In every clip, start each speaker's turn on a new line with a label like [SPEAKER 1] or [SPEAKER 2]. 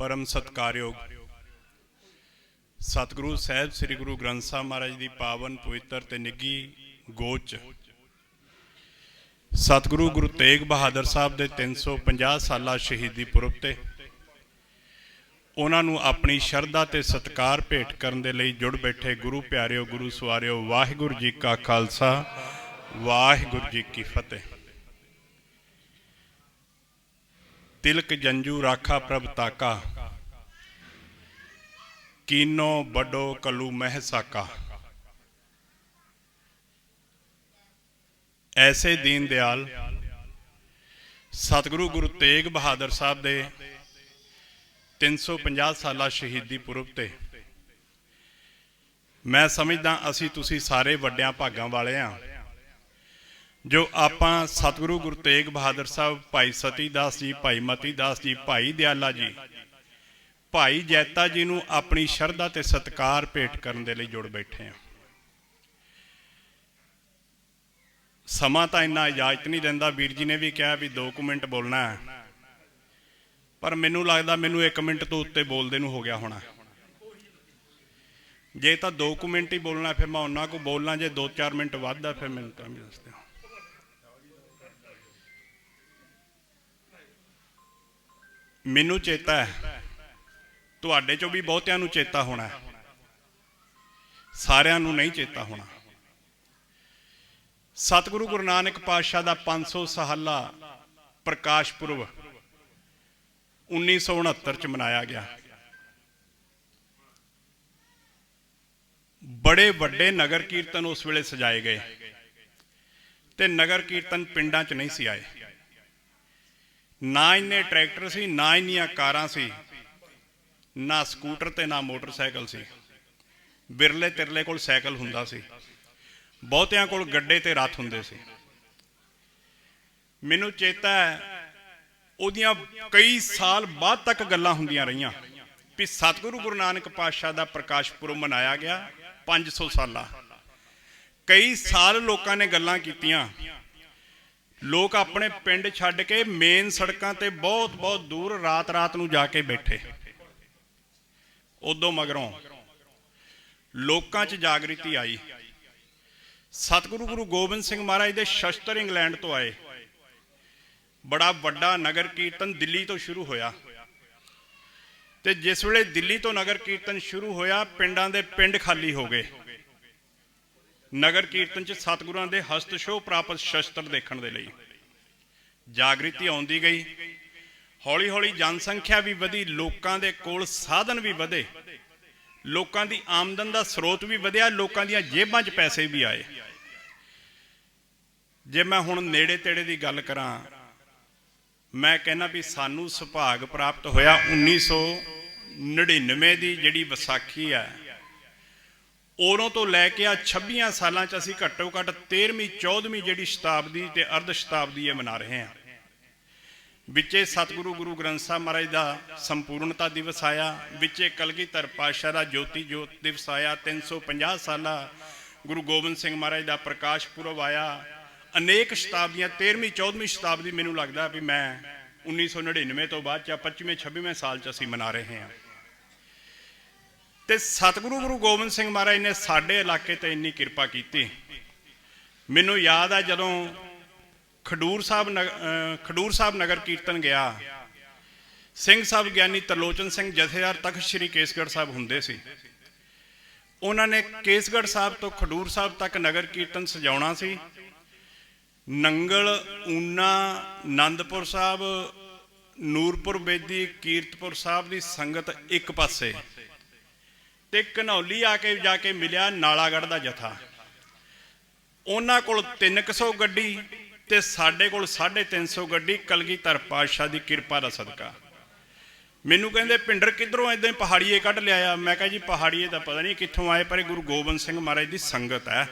[SPEAKER 1] ਪਰਮ ਸਤਕਾਰਯੋਗ। ਸਤਿਗੁਰੂ ਸਾਹਿਬ, ਸ੍ਰੀ ਗੁਰੂ ਗ੍ਰੰਥ ਸਾਹਿਬ ਮਹਾਰਾਜ ਦੀ ਪਾਵਨ ਪਵਿੱਤਰ ਤੇ ਨਿੱਗੀ ਗੋਚ। ਸਤਿਗੁਰੂ ਗੁਰੂ ਤੇਗ ਬਹਾਦਰ ਸਾਹਿਬ ਦੇ 350 ਸਾਲਾ ਸ਼ਹੀਦੀ ਪੁਰਬ ਤੇ ਉਹਨਾਂ ਨੂੰ ਆਪਣੀ ਸ਼ਰਧਾ ਤੇ ਸਤਕਾਰ ਭੇਟ ਕਰਨ ਦੇ ਲਈ ਜੁੜ ਬੈਠੇ ਗੁਰੂ ਪਿਆਰਿਓ, ਗੁਰੂ ਸਵਾਰਿਓ, ਵਾਹਿਗੁਰੂ ਜੀ ਕਾ ਖਾਲਸਾ, ਵਾਹਿਗੁਰੂ ਜੀ ਕੀ ਫਤਿਹ। ਤਿਲਕ ਜੰਜੂ ਰਾਖਾ ਪ੍ਰਭ ਤਾਕਾ। ਕੀਨੋ ਵੱਡੋ ਕਲੂ ਮਹਿ ਸਾਕਾ। ਐਸੇ ਦੀਨ ਦਿਆਲ, ਸਤਿਗੁਰੂ ਗੁਰੂ ਤੇਗ ਬਹਾਦਰ ਸਾਹਿਬ ਦੇ 350 ਸਾਲਾ ਸ਼ਹੀਦੀ ਪੁਰਬ ਤੇ। ਮੈਂ ਸਮਝਦਾ ਅਸੀਂ ਤੁਸੀਂ ਸਾਰੇ ਵੱਡਿਆਂ ਭਾਗਾਂ ਵਾਲੇ ਆ। ਜੋ ਆਪਾਂ ਸਤਿਗੁਰੂ ਗੁਰੂ ਤੇਗ ਬਹਾਦਰ ਸਾਹਿਬ, ਭਾਈ ਸਤੀ ਦਾਸ ਜੀ, ਭਾਈ ਮਤੀ ਦਾਸ ਜੀ, ਭਾਈ ਦਿਆਲਾ ਜੀ, ਭਾਈ ਜੈਤਾ ਜੀ ਨੂੰ ਆਪਣੀ ਸ਼ਰਧਾ ਤੇ ਸਤਕਾਰ ਭੇਟ ਕਰਨ ਦੇ ਲਈ ਜੁੜ ਬੈਠੇ ਆ ਸਮਾਂ ਤਾਂ ਇੰਨਾ ਇਜਾਜ਼ਤ ਨਹੀਂ ਦਿੰਦਾ। ਵੀਰ ਜੀ ਨੇ ਵੀ ਕਿਹਾ ਵੀ 2 ਮਿੰਟ ਬੋਲਣਾ ਹੈ। ਪਰ ਮੈਨੂੰ ਲੱਗਦਾ ਮੈਨੂੰ 1 ਮਿੰਟ ਤੋਂ ਉੱਤੇ ਬੋਲਦੇ ਨੂੰ ਹੋ ਗਿਆ ਹੋਣਾ। ਜੇ ਤਾਂ 2 ਮਿੰਟ ਹੀ ਬੋਲਣਾ, ਫਿਰ ਮੈਂ ਉਹਨਾਂ ਕੋ ਬੋਲਣਾ ਜੇ 2-4 ਮਿੰਟ ਵੱਧਦਾ ਫਿਰ ਮੈਨੂੰ ਤਾਂ ਵੀ ਮੈਨੂੰ ਚੇਤਾ ਹੈ। ਤੁਹਾਡੇ ਚੋਂ ਵੀ ਬਹੁਤਿਆਂ ਨੂੰ ਚੇਤਾ ਹੋਣਾ ਹੈ। ਸਾਰਿਆਂ ਨੂੰ ਨਹੀਂ ਚੇਤਾ ਹੋਣਾ। ਸਤਿਗੁਰੂ ਗੁਰੂ ਨਾਨਕ ਪਾਤਸ਼ਾਹ ਦਾ 500 ਸਾਲਾ ਪ੍ਰਕਾਸ਼ ਪੁਰਬ 1969 ਚ ਮਨਾਇਆ ਗਿਆ। ਬੜੇ ਵੱਡੇ ਨਗਰ ਕੀਰਤਨ ਉਸ ਵੇਲੇ ਸਜਾਏ ਗਏ ਤੇ ਨਗਰ ਕੀਰਤਨ ਪਿੰਡਾਂ 'ਚ ਨਹੀਂ ਸੀ ਆਏ। ਨਾ ਇੰਨੇ ਟਰੈਕਟਰ ਸੀ, ਨਾ ਇੰਨੀਆਂ ਕਾਰਾਂ ਸੀ, ਨਾ ਸਕੂਟਰ ਤੇ ਨਾ ਮੋਟਰਸਾਈਕਲ ਸੀ। ਬਿਰਲੇ ਤਿਰਲੇ ਕੋਲ ਸਾਈਕਲ ਹੁੰਦਾ ਸੀ। ਬਹੁਤਿਆਂ ਕੋਲ ਗੱਡੇ ਤੇ ਰੱਥ ਹੁੰਦੇ ਸੀ। ਮੈਨੂੰ ਚੇਤਾ ਹੈ, ਉਹਦੀਆਂ ਕਈ ਸਾਲ ਬਾਅਦ ਤੱਕ ਗੱਲਾਂ ਹੁੰਦੀਆਂ ਰਹੀਆਂ ਵੀ ਸਤਿਗੁਰੂ ਗੁਰੂ ਨਾਨਕ ਪਾਤਸ਼ਾਹ ਦਾ ਪ੍ਰਕਾਸ਼ ਪੁਰਬ ਮਨਾਇਆ ਗਿਆ 500 ਸਾਲਾ। ਕਈ ਸਾਲ ਲੋਕਾਂ ਨੇ ਗੱਲਾਂ ਕੀਤੀਆਂ ਲੋਕ ਆਪਣੇ ਪਿੰਡ ਛੱਡ ਕੇ ਮੇਨ ਸੜਕਾਂ ਤੇ ਬਹੁਤ ਬਹੁਤ ਦੂਰ ਰਾਤ-ਰਾਤ ਨੂੰ ਜਾ ਕੇ ਬੈਠੇ। ਉਦੋਂ ਮਗਰੋਂ ਲੋਕਾਂ 'ਚ ਜਾਗ੍ਰਿਤੀ ਆਈ। ਸਤਿਗੁਰੂ ਗੁਰੂ ਗੋਬਿੰਦ ਸਿੰਘ ਮਹਾਰਾਜ ਦੇ ਸ਼ਸਤਰ ਇੰਗਲੈਂਡ ਤੋਂ ਆਏ। ਬੜਾ ਵੱਡਾ ਨਗਰ ਕੀਰਤਨ ਦਿੱਲੀ ਤੋਂ ਸ਼ੁਰੂ ਹੋਇਆ। ਤੇ ਜਿਸ ਵੇਲੇ ਦਿੱਲੀ ਤੋਂ ਨਗਰ ਕੀਰਤਨ ਸ਼ੁਰੂ ਹੋਇਆ, ਪਿੰਡਾਂ ਦੇ ਪਿੰਡ ਖਾਲੀ ਹੋ ਗਏ। ਨਗਰ ਕੀਰਤਨ 'ਚ ਸਤਿਗੁਰਾਂ ਦੇ ਹਸਤ ਛੋਹ ਪ੍ਰਾਪਤ ਸ਼ਸਤਰ ਦੇਖਣ ਦੇ ਲਈ। ਜਾਗ੍ਰਿਤੀ ਆਉਂਦੀ ਗਈ। ਹੌਲੀ ਹੌਲੀ ਜਨਸੰਖਿਆ ਵੀ ਵਧੀ, ਲੋਕਾਂ ਦੇ ਕੋਲ ਸਾਧਨ ਵੀ ਵਧੇ। ਲੋਕਾਂ ਦੀ ਆਮਦਨ ਦਾ ਸਰੋਤ ਵੀ ਵਧਿਆ, ਲੋਕਾਂ ਦੀਆਂ ਜੇਬਾਂ 'ਚ ਪੈਸੇ ਵੀ ਆਏ। ਜੇ ਮੈਂ ਹੁਣ ਨੇੜੇ ਤੇੜੇ ਦੀ ਗੱਲ ਕਰਾਂ, ਮੈਂ ਕਹਿੰਦਾ ਵੀ ਸਾਨੂੰ ਸੁਭਾਗ ਪ੍ਰਾਪਤ ਹੋਇਆ 1999 ਦੀ ਜਿਹੜੀ ਵਿਸਾਖੀ ਹੈ। ਉਦੋਂ ਤੋਂ ਲੈ ਕੇ ਆ 26 ਸਾਲਾਂ 'ਚ ਅਸੀਂ ਘੱਟੋ ਘੱਟ 13ਵੀਂ 14ਵੀਂ ਜਿਹੜੀ ਸ਼ਤਾਬਦੀ ਤੇ ਅਰਧ ਸ਼ਤਾਬਦੀ ਇਹ ਮਨਾ ਰਹੇ ਹਾਂ। ਵਿੱਚੇ ਸਤਿਗੁਰੂ ਗੁਰੂ ਗ੍ਰੰਥ ਸਾਹਿਬ ਮਹਾਰਾਜ ਦਾ ਸੰਪੂਰਨਤਾ ਦਿਵਸ ਆਇਆ, ਵਿੱਚੇ ਕਲਗੀਧਰ ਪਾਤਸ਼ਾਹ ਦਾ ਜੋਤੀ ਜੋਤ ਦਿਵਸ ਆਇਆ 350 ਸਾਲਾ ਗੁਰੂ ਗੋਬਿੰਦ ਸਿੰਘ ਮਹਾਰਾਜ ਦਾ ਪ੍ਰਕਾਸ਼ ਪੁਰਬ ਆਇਆ। ਅਨੇਕ ਸ਼ਤਾਬਦੀਆਂ 13ਵੀਂ 14ਵੀਂ ਸ਼ਤਾਬਦੀ ਮੈਨੂੰ ਲੱਗਦਾ ਵੀ ਮੈਂ 1999 ਤੋਂ ਬਾਅਦ ਚ 25ਵੇਂ 26ਵੇਂ ਸਾਲ ਚ ਅਸੀਂ ਮਨਾ ਰਹੇ ਹਾਂ। ਤੇ ਸਤਿਗੁਰੂ ਗੁਰੂ ਗੋਬਿੰਦ ਸਿੰਘ ਮਹਾਰਾਜ ਨੇ ਸਾਡੇ ਇਲਾਕੇ ਤੇ ਇੰਨੀ ਕਿਰਪਾ ਕੀਤੀ। ਮੈਨੂੰ ਯਾਦ ਆ ਜਦੋਂ ਖਡੂਰ ਸਾਹਿਬ ਨਗ- ਖਡੂਰ ਸਾਹਿਬ ਨਗਰ ਕੀਰਤਨ ਗਿਆ। ਸਿੰਘ ਸਾਹਿਬ ਗਿਆਨੀ ਤਰਲੋਚਨ ਸਿੰਘ ਜਥੇਦਾਰ ਤਖਤ ਸ੍ਰੀ ਕੇਸਗੜ੍ਹ ਸਾਹਿਬ ਹੁੰਦੇ ਸੀ। ਉਹਨਾਂ ਨੇ ਕੇਸਗੜ੍ਹ ਸਾਹਿਬ ਤੋਂ ਖਡੂਰ ਸਾਹਿਬ ਤੱਕ ਨਗਰ ਕੀਰਤਨ ਸਜਾਉਣਾ ਸੀ। ਨੰਗਲ, ਊਨਾ ਆਨੰਦਪੁਰ ਸਾਹਿਬ, ਨੂਰਪੁਰ ਬੇਦੀ, ਕੀਰਤਪੁਰ ਸਾਹਿਬ ਦੀ ਸੰਗਤ ਇੱਕ ਪਾਸੇ। ਤੇ ਘਨੌਲੀ ਆ ਕੇ ਜਾ ਕੇ ਮਿਲਿਆ ਨਾਲਾਗੜ੍ਹ ਦਾ ਜਥਾ। ਉਹਨਾਂ ਕੋਲ 300 ਗੱਡੀ ਤੇ ਸਾਡੇ ਕੋਲ 350 ਗੱਡੀ ਕਲਗੀਧਰ ਪਾਤਸ਼ਾਹ ਦੀ ਕਿਰਪਾ ਦਾ ਸਦਕਾ। ਮੈਨੂੰ ਕਹਿੰਦੇ ਪਿੰਡਰ ਕਿੱਧਰੋਂ ਇਦਾਂ ਪਹਾੜੀਏ ਕੱਢ ਲਿਆਇਆ। ਮੈਂ ਕਿਹਾ, ਜੀ, ਪਹਾੜੀਏ ਦਾ ਪਤਾ ਨਹੀਂ ਕਿੱਥੋਂ ਆਏ, ਪਰ ਇਹ ਗੁਰੂ ਗੋਬਿੰਦ ਸਿੰਘ ਮਹਾਰਾਜ ਦੀ ਸੰਗਤ ਹੈ।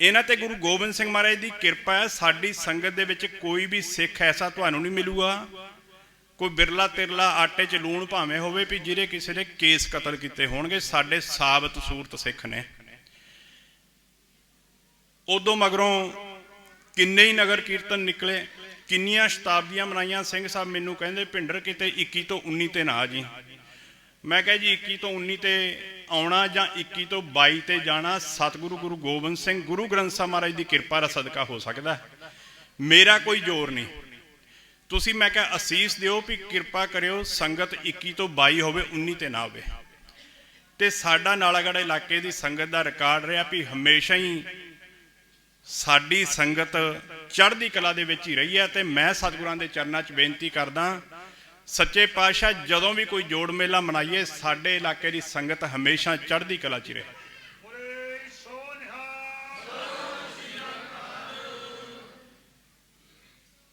[SPEAKER 1] ਇਹਨਾਂ ਤੇ ਗੁਰੂ ਗੋਬਿੰਦ ਸਿੰਘ ਮਹਾਰਾਜ ਦੀ ਕਿਰਪਾ ਹੈ। ਸਾਡੀ ਸੰਗਤ ਦੇ ਵਿੱਚ ਕੋਈ ਵੀ ਸਿੱਖ ਐਸਾ ਤੁਹਾਨੂੰ ਨਹੀਂ ਮਿਲੂਗਾ। ਕੋਈ ਬਿਰਲਾ ਤਿਰਲਾ ਆਟੇ 'ਚ ਲੂਣ ਭਾਵੇਂ ਹੋਵੇ ਵੀ ਜਿਹਦੇ ਕਿਸੇ ਨੇ ਕੇਸ ਕਤਲ ਕੀਤੇ ਹੋਣਗੇ, ਸਾਡੇ ਸਾਬਤ ਸੂਰਤ ਸਿੱਖ ਨੇ। ਉਦੋਂ ਮਗਰੋਂ ਕਿੰਨੇ ਹੀ ਨਗਰ ਕੀਰਤਨ ਨਿਕਲੇ, ਕਿੰਨੀਆਂ ਸ਼ਤਾਬਦੀਆਂ ਮਨਾਈਆਂ, ਸਿੰਘ ਸਾਹਿਬ ਮੈਨੂੰ ਕਹਿੰਦੇ, ਭਿੰਡਰ, ਕਿਤੇ 21 ਤੋਂ 19 ਤੇ ਨਾ ਆ ਜੀ। ਮੈਂ ਕਿਹਾ ਜੀ 21 ਤੋਂ 19 ਤੇ ਆਉਣਾ ਜਾਂ 21 ਤੋਂ 22 ਤੇ ਜਾਣਾ, ਸਤਿਗੁਰੂ ਗੁਰੂ ਗੋਬਿੰਦ ਸਿੰਘ, ਗੁਰੂ ਗ੍ਰੰਥ ਸਾਹਿਬ ਮਹਾਰਾਜ ਦੀ ਕਿਰਪਾ ਦਾ ਸਦਕਾ ਹੋ ਸਕਦਾ। ਮੇਰਾ ਕੋਈ ਜ਼ੋਰ ਨਹੀਂ। ਤੁਸੀਂ ਮੈਂ ਕਿਹਾ ਅਸੀਸ ਦਿਓ ਵੀ ਕਿਰਪਾ ਕਰਿਓ ਸੰਗਤ 21 ਤੋਂ 22 ਹੋਵੇ 19 ਤੇ ਨਾ ਹੋਵੇ। ਤੇ ਸਾਡਾ ਨਾਲਾਗੜ੍ਹ ਇਲਾਕੇ ਦੀ ਸੰਗਤ ਦਾ ਰਿਕਾਰਡ ਰਿਹਾ ਵੀ ਹਮੇਸ਼ਾ ਹੀ ਸਾਡੀ ਸੰਗਤ ਚੜ੍ਹਦੀ ਕਲਾ ਦੇ ਵਿੱਚ ਹੀ ਰਹੀ ਹੈ ਤੇ ਮੈਂ ਸਤਿਗੁਰਾਂ ਦੇ ਚਰਨਾਂ 'ਚ ਬੇਨਤੀ ਕਰਦਾ ਸੱਚੇ ਪਾਤਸ਼ਾਹ, ਜਦੋਂ ਵੀ ਕੋਈ ਜੋੜ ਮੇਲਾ ਮਨਾਈਏ, ਸਾਡੇ ਇਲਾਕੇ ਦੀ ਸੰਗਤ ਹਮੇਸ਼ਾ ਚੜ੍ਹਦੀ ਕਲਾ 'ਚ ਹੀ ਰਹੇ।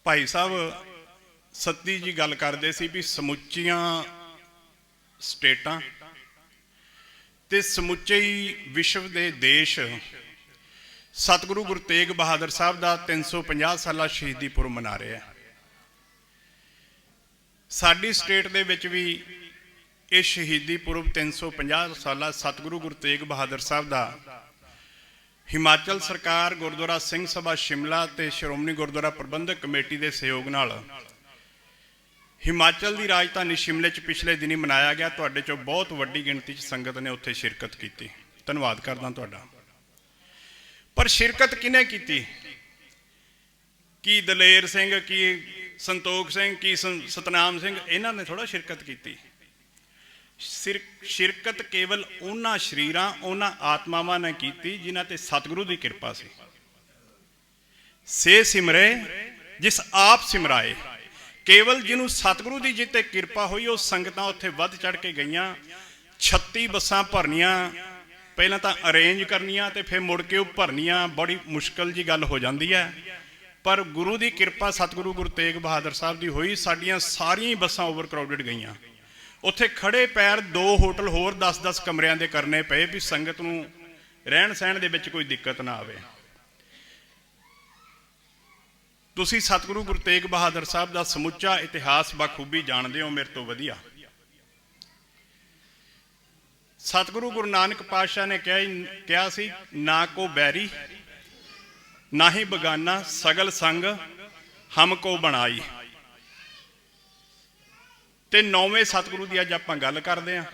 [SPEAKER 1] ਭਾਈ ਸਾਹਿਬ ਸੱਤੀ ਜੀ ਗੱਲ ਕਰਦੇ ਸੀ ਵੀ ਸਮੁੱਚੀਆਂ ਸਟੇਟਾਂ ਤੇ ਸਮੁੱਚੇ ਹੀ ਵਿਸ਼ਵ ਦੇ ਦੇਸ਼। ਸਤਿਗੁਰੂ ਗੁਰੂ ਤੇਗ ਬਹਾਦਰ ਸਾਹਿਬ ਦਾ 350 ਸਾਲਾ ਸ਼ਹੀਦੀ ਪੁਰਬ ਮਨਾ ਰਹੇ ਆ ਸਾਡੀ ਸਟੇਟ ਦੇ ਵਿੱਚ ਵੀ ਇਹ ਸ਼ਹੀਦੀ ਪੁਰਬ 350 ਸਾਲਾ ਸਤਿਗੁਰੂ ਗੁਰੂ ਤੇਗ ਬਹਾਦਰ ਸਾਹਿਬ ਦਾ ਹਿਮਾਚਲ ਸਰਕਾਰ ਗੁਰਦੁਆਰਾ ਸਿੰਘ ਸਭਾ ਸ਼ਿਮਲਾ ਤੇ ਸ਼੍ਰੋਮਣੀ ਗੁਰਦੁਆਰਾ ਪ੍ਰਬੰਧਕ ਕਮੇਟੀ ਦੇ ਸਹਿਯੋਗ ਨਾਲ ਹਿਮਾਚਲ ਦੀ ਰਾਜਧਾਨੀ ਸ਼ਿਮਲੇ 'ਚ ਪਿਛਲੇ ਦਿਨੀ ਮਨਾਇਆ ਗਿਆ। ਤੁਹਾਡੇ 'ਚੋਂ ਬਹੁਤ ਵੱਡੀ ਗਿਣਤੀ 'ਚ ਸੰਗਤ ਨੇ ਉੱਥੇ ਸ਼ਿਰਕਤ ਕੀਤੀ। ਧੰਨਵਾਦ ਕਰਦਾ ਤੁਹਾਡਾ। ਪਰ ਸ਼ਿਰਕਤ ਕਿਨੇ ਕੀਤੀ? ਕੀ ਦਲੇਰ ਸਿੰਘ, ਕੀ ਸੰਤੋਖ ਸਿੰਘ, ਕੀ ਸੰ- ਸਤਨਾਮ ਸਿੰਘ, ਇਹਨਾਂ ਨੇ ਥੋੜਾ ਸ਼ਿਰਕਤ ਕੀਤੀ। ਸਿਰ, ਸ਼ਿਰਕਤ ਕੇਵਲ ਉਹਨਾਂ ਸ਼ਰੀਰਾਂ, ਉਹਨਾਂ ਆਤਮਾਵਾਂ ਨੇ ਕੀਤੀ ਜਿਨ੍ਹਾਂ ਤੇ ਸਤਿਗੁਰੂ ਦੀ ਕਿਰਪਾ ਸੀ। ਸੇ ਸਿਮਰੇ, ਜਿਸ ਆਪ ਸਿਮਰਾਏ। ਕੇਵਲ ਜਿਹਨੂੰ ਸਤਿਗੁਰੂ ਦੀ ਜਿੱਤੇ ਕਿਰਪਾ ਹੋਈ, ਉਹ ਸੰਗਤਾਂ ਉੱਥੇ ਵੱਧ ਚੜ ਕੇ ਗਈਆਂ। 36 ਬੱਸਾਂ ਭਰਨੀਆਂ, ਪਹਿਲਾਂ ਤਾਂ ਅਰੇਂਜ ਕਰਨੀਆਂ ਤੇ ਫਿਰ ਮੁੜ ਕੇ ਉਹ ਭਰਨੀਆਂ, ਬੜੀ ਮੁਸ਼ਕਲ ਜੀ ਗੱਲ ਹੋ ਜਾਂਦੀ ਹੈ। ਪਰ ਗੁਰੂ ਦੀ ਕਿਰਪਾ ਸਤਿਗੁਰੂ ਗੁਰੂ ਤੇਗ ਬਹਾਦਰ ਸਾਹਿਬ ਦੀ ਹੋਈ, ਸਾਡੀਆਂ ਸਾਰੀਆਂ ਹੀ ਬੱਸਾਂ ਓਵਰਕਰਾਊਡਡ ਗਈਆਂ। ਉੱਥੇ ਖੜੇ ਪੈਰ ਦੋ ਹੋਟਲ ਹੋਰ 10-10 ਕਮਰਿਆਂ ਦੇ ਕਰਨੇ ਪਏ ਵੀ ਸੰਗਤ ਨੂੰ ਰਹਿਣ ਸਹਿਣ ਦੇ ਵਿੱਚ ਕੋਈ ਦਿੱਕਤ ਨਾ ਆਵੇ। ਤੁਸੀਂ ਸਤਿਗੁਰੂ ਗੁਰੂ ਤੇਗ ਬਹਾਦਰ ਸਾਹਿਬ ਦਾ ਸਮੁੱਚਾ ਇਤਿਹਾਸ ਬਖੂਬੀ ਜਾਣਦੇ ਹੋ, ਮੇਰੇ ਤੋਂ ਵਧੀਆ। ਸਤਿਗੁਰੂ ਗੁਰੂ ਨਾਨਕ ਪਾਤਸ਼ਾਹ ਨੇ ਕਿਹਾ ਹੀ- ਕਿਹਾ ਸੀ, ਨਾ ਕੋ ਬੈਰੀ, ਨਾ ਹੀ ਬਗਾਨਾ, ਸਗਲ ਸੰਗ ਹਮ ਕੋ ਬਣਾਈ। ਤੇ ਨੌਵੇਂ ਸਤਿਗੁਰੂ ਦੀ ਅੱਜ ਆਪਾਂ ਗੱਲ ਕਰਦੇ ਹਾਂ।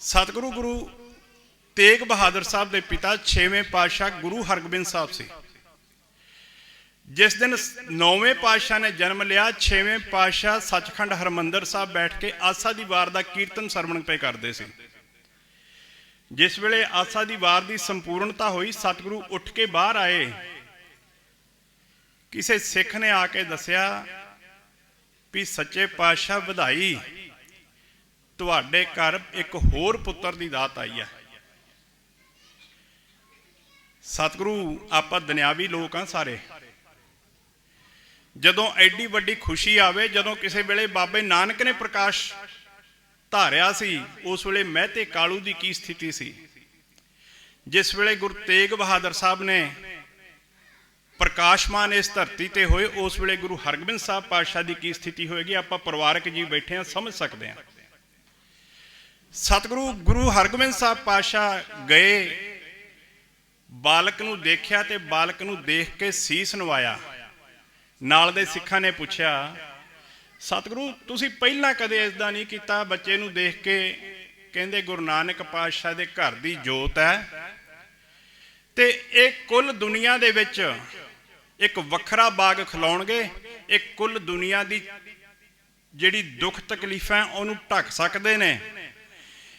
[SPEAKER 1] ਸਤਿਗੁਰੂ ਗੁਰੂ ਤੇਗ ਬਹਾਦਰ ਸਾਹਿਬ ਦੇ ਪਿਤਾ ਛੇਵੇਂ ਪਾਤਸ਼ਾਹ ਗੁਰੂ ਹਰਗੋਬਿੰਦ ਸਾਹਿਬ ਸੀ। ਜਿਸ ਦਿਨ ਨੌਵੇਂ ਪਾਤਸ਼ਾਹ ਨੇ ਜਨਮ ਲਿਆ, ਛੇਵੇਂ ਪਾਤਸ਼ਾਹ ਸੱਚਖੰਡ ਹਰਮੰਦਰ ਸਾਹਿਬ ਬੈਠ ਕੇ ਆਸਾ ਦੀ ਵਾਰ ਦਾ ਕੀਰਤਨ ਸਰਵਣ ਪਏ ਕਰਦੇ ਸੀ। ਜਿਸ ਵੇਲੇ ਆਸਾ ਦੀ ਵਾਰ ਦੀ ਸੰਪੂਰਨਤਾ ਹੋਈ, ਸਤਿਗੁਰੂ ਉੱਠ ਕੇ ਬਾਹਰ ਆਏ। ਕਿਸੇ ਸਿੱਖ ਨੇ ਆ ਕੇ ਦੱਸਿਆ ਵੀ ਸੱਚੇ ਪਾਤਸ਼ਾਹ ਵਧਾਈ, ਤੁਹਾਡੇ ਘਰ ਇੱਕ ਹੋਰ ਪੁੱਤਰ ਦੀ ਦਾਤ ਆਈ ਹੈ। ਸਤਿਗੁਰੂ, ਆਪਾਂ ਦੁਨਿਆਵੀ ਲੋਕ ਆ ਸਾਰੇ। ਜਦੋਂ ਐਡੀ ਵੱਡੀ ਖੁਸ਼ੀ ਆਵੇ, ਜਦੋਂ ਕਿਸੇ ਵੇਲੇ ਬਾਬੇ ਨਾਨਕ ਨੇ ਪ੍ਰਕਾਸ਼ ਧਾਰਿਆ ਸੀ, ਉਸ ਵੇਲੇ ਮਹਿਤੇ ਕਾਲੂ ਦੀ ਕੀ ਸਥਿਤੀ ਸੀ? ਜਿਸ ਵੇਲੇ ਗੁਰੂ ਤੇਗ ਬਹਾਦਰ ਸਾਹਿਬ ਨੇ ਪ੍ਰਕਾਸ਼ਮਾਨ ਇਸ ਧਰਤੀ ਤੇ ਹੋਏ, ਉਸ ਵੇਲੇ ਗੁਰੂ ਹਰਗੋਬਿੰਦ ਸਾਹਿਬ ਪਾਤਸ਼ਾਹ ਦੀ ਕੀ ਸਥਿਤੀ ਹੋਏਗੀ, ਆਪਾਂ ਪਰਿਵਾਰਕ ਜੀ ਬੈਠੇ ਆ ਸਮਝ ਸਕਦੇ ਆ ਸਤਿਗੁਰੂ ਗੁਰੂ ਹਰਗੋਬਿੰਦ ਸਾਹਿਬ ਪਾਤਸ਼ਾਹ ਗਏ, ਬਾਲਕ ਨੂੰ ਦੇਖਿਆ ਤੇ ਬਾਲਕ ਨੂੰ ਦੇਖ ਕੇ ਸੀਸ ਨਵਾਇਆ। ਨਾਲ ਦੇ ਸਿੱਖਾਂ ਨੇ ਪੁੱਛਿਆ, ਸਤਿਗੁਰੂ, ਤੁਸੀਂ ਪਹਿਲਾਂ ਕਦੇ ਇਸਦਾ ਨਹੀਂ ਕੀਤਾ? ਬੱਚੇ ਨੂੰ ਦੇਖ ਕੇ ਕਹਿੰਦੇ, ਗੁਰੂ ਨਾਨਕ ਪਾਤਸ਼ਾਹ ਦੇ ਘਰ ਦੀ ਜੋਤ ਹੈ। ਤੇ ਇਹ ਕੁੱਲ ਦੁਨੀਆ ਦੇ ਵਿੱਚ ਇੱਕ ਵੱਖਰਾ ਬਾਗ ਖਲਾਉਣਗੇ। ਇਹ ਕੁੱਲ ਦੁਨੀਆ ਦੀ ਜਿਹੜੀ ਦੁੱਖ ਤਕਲੀਫਾਂ ਉਹਨੂੰ ਢੱਕ ਸਕਦੇ ਨੇ।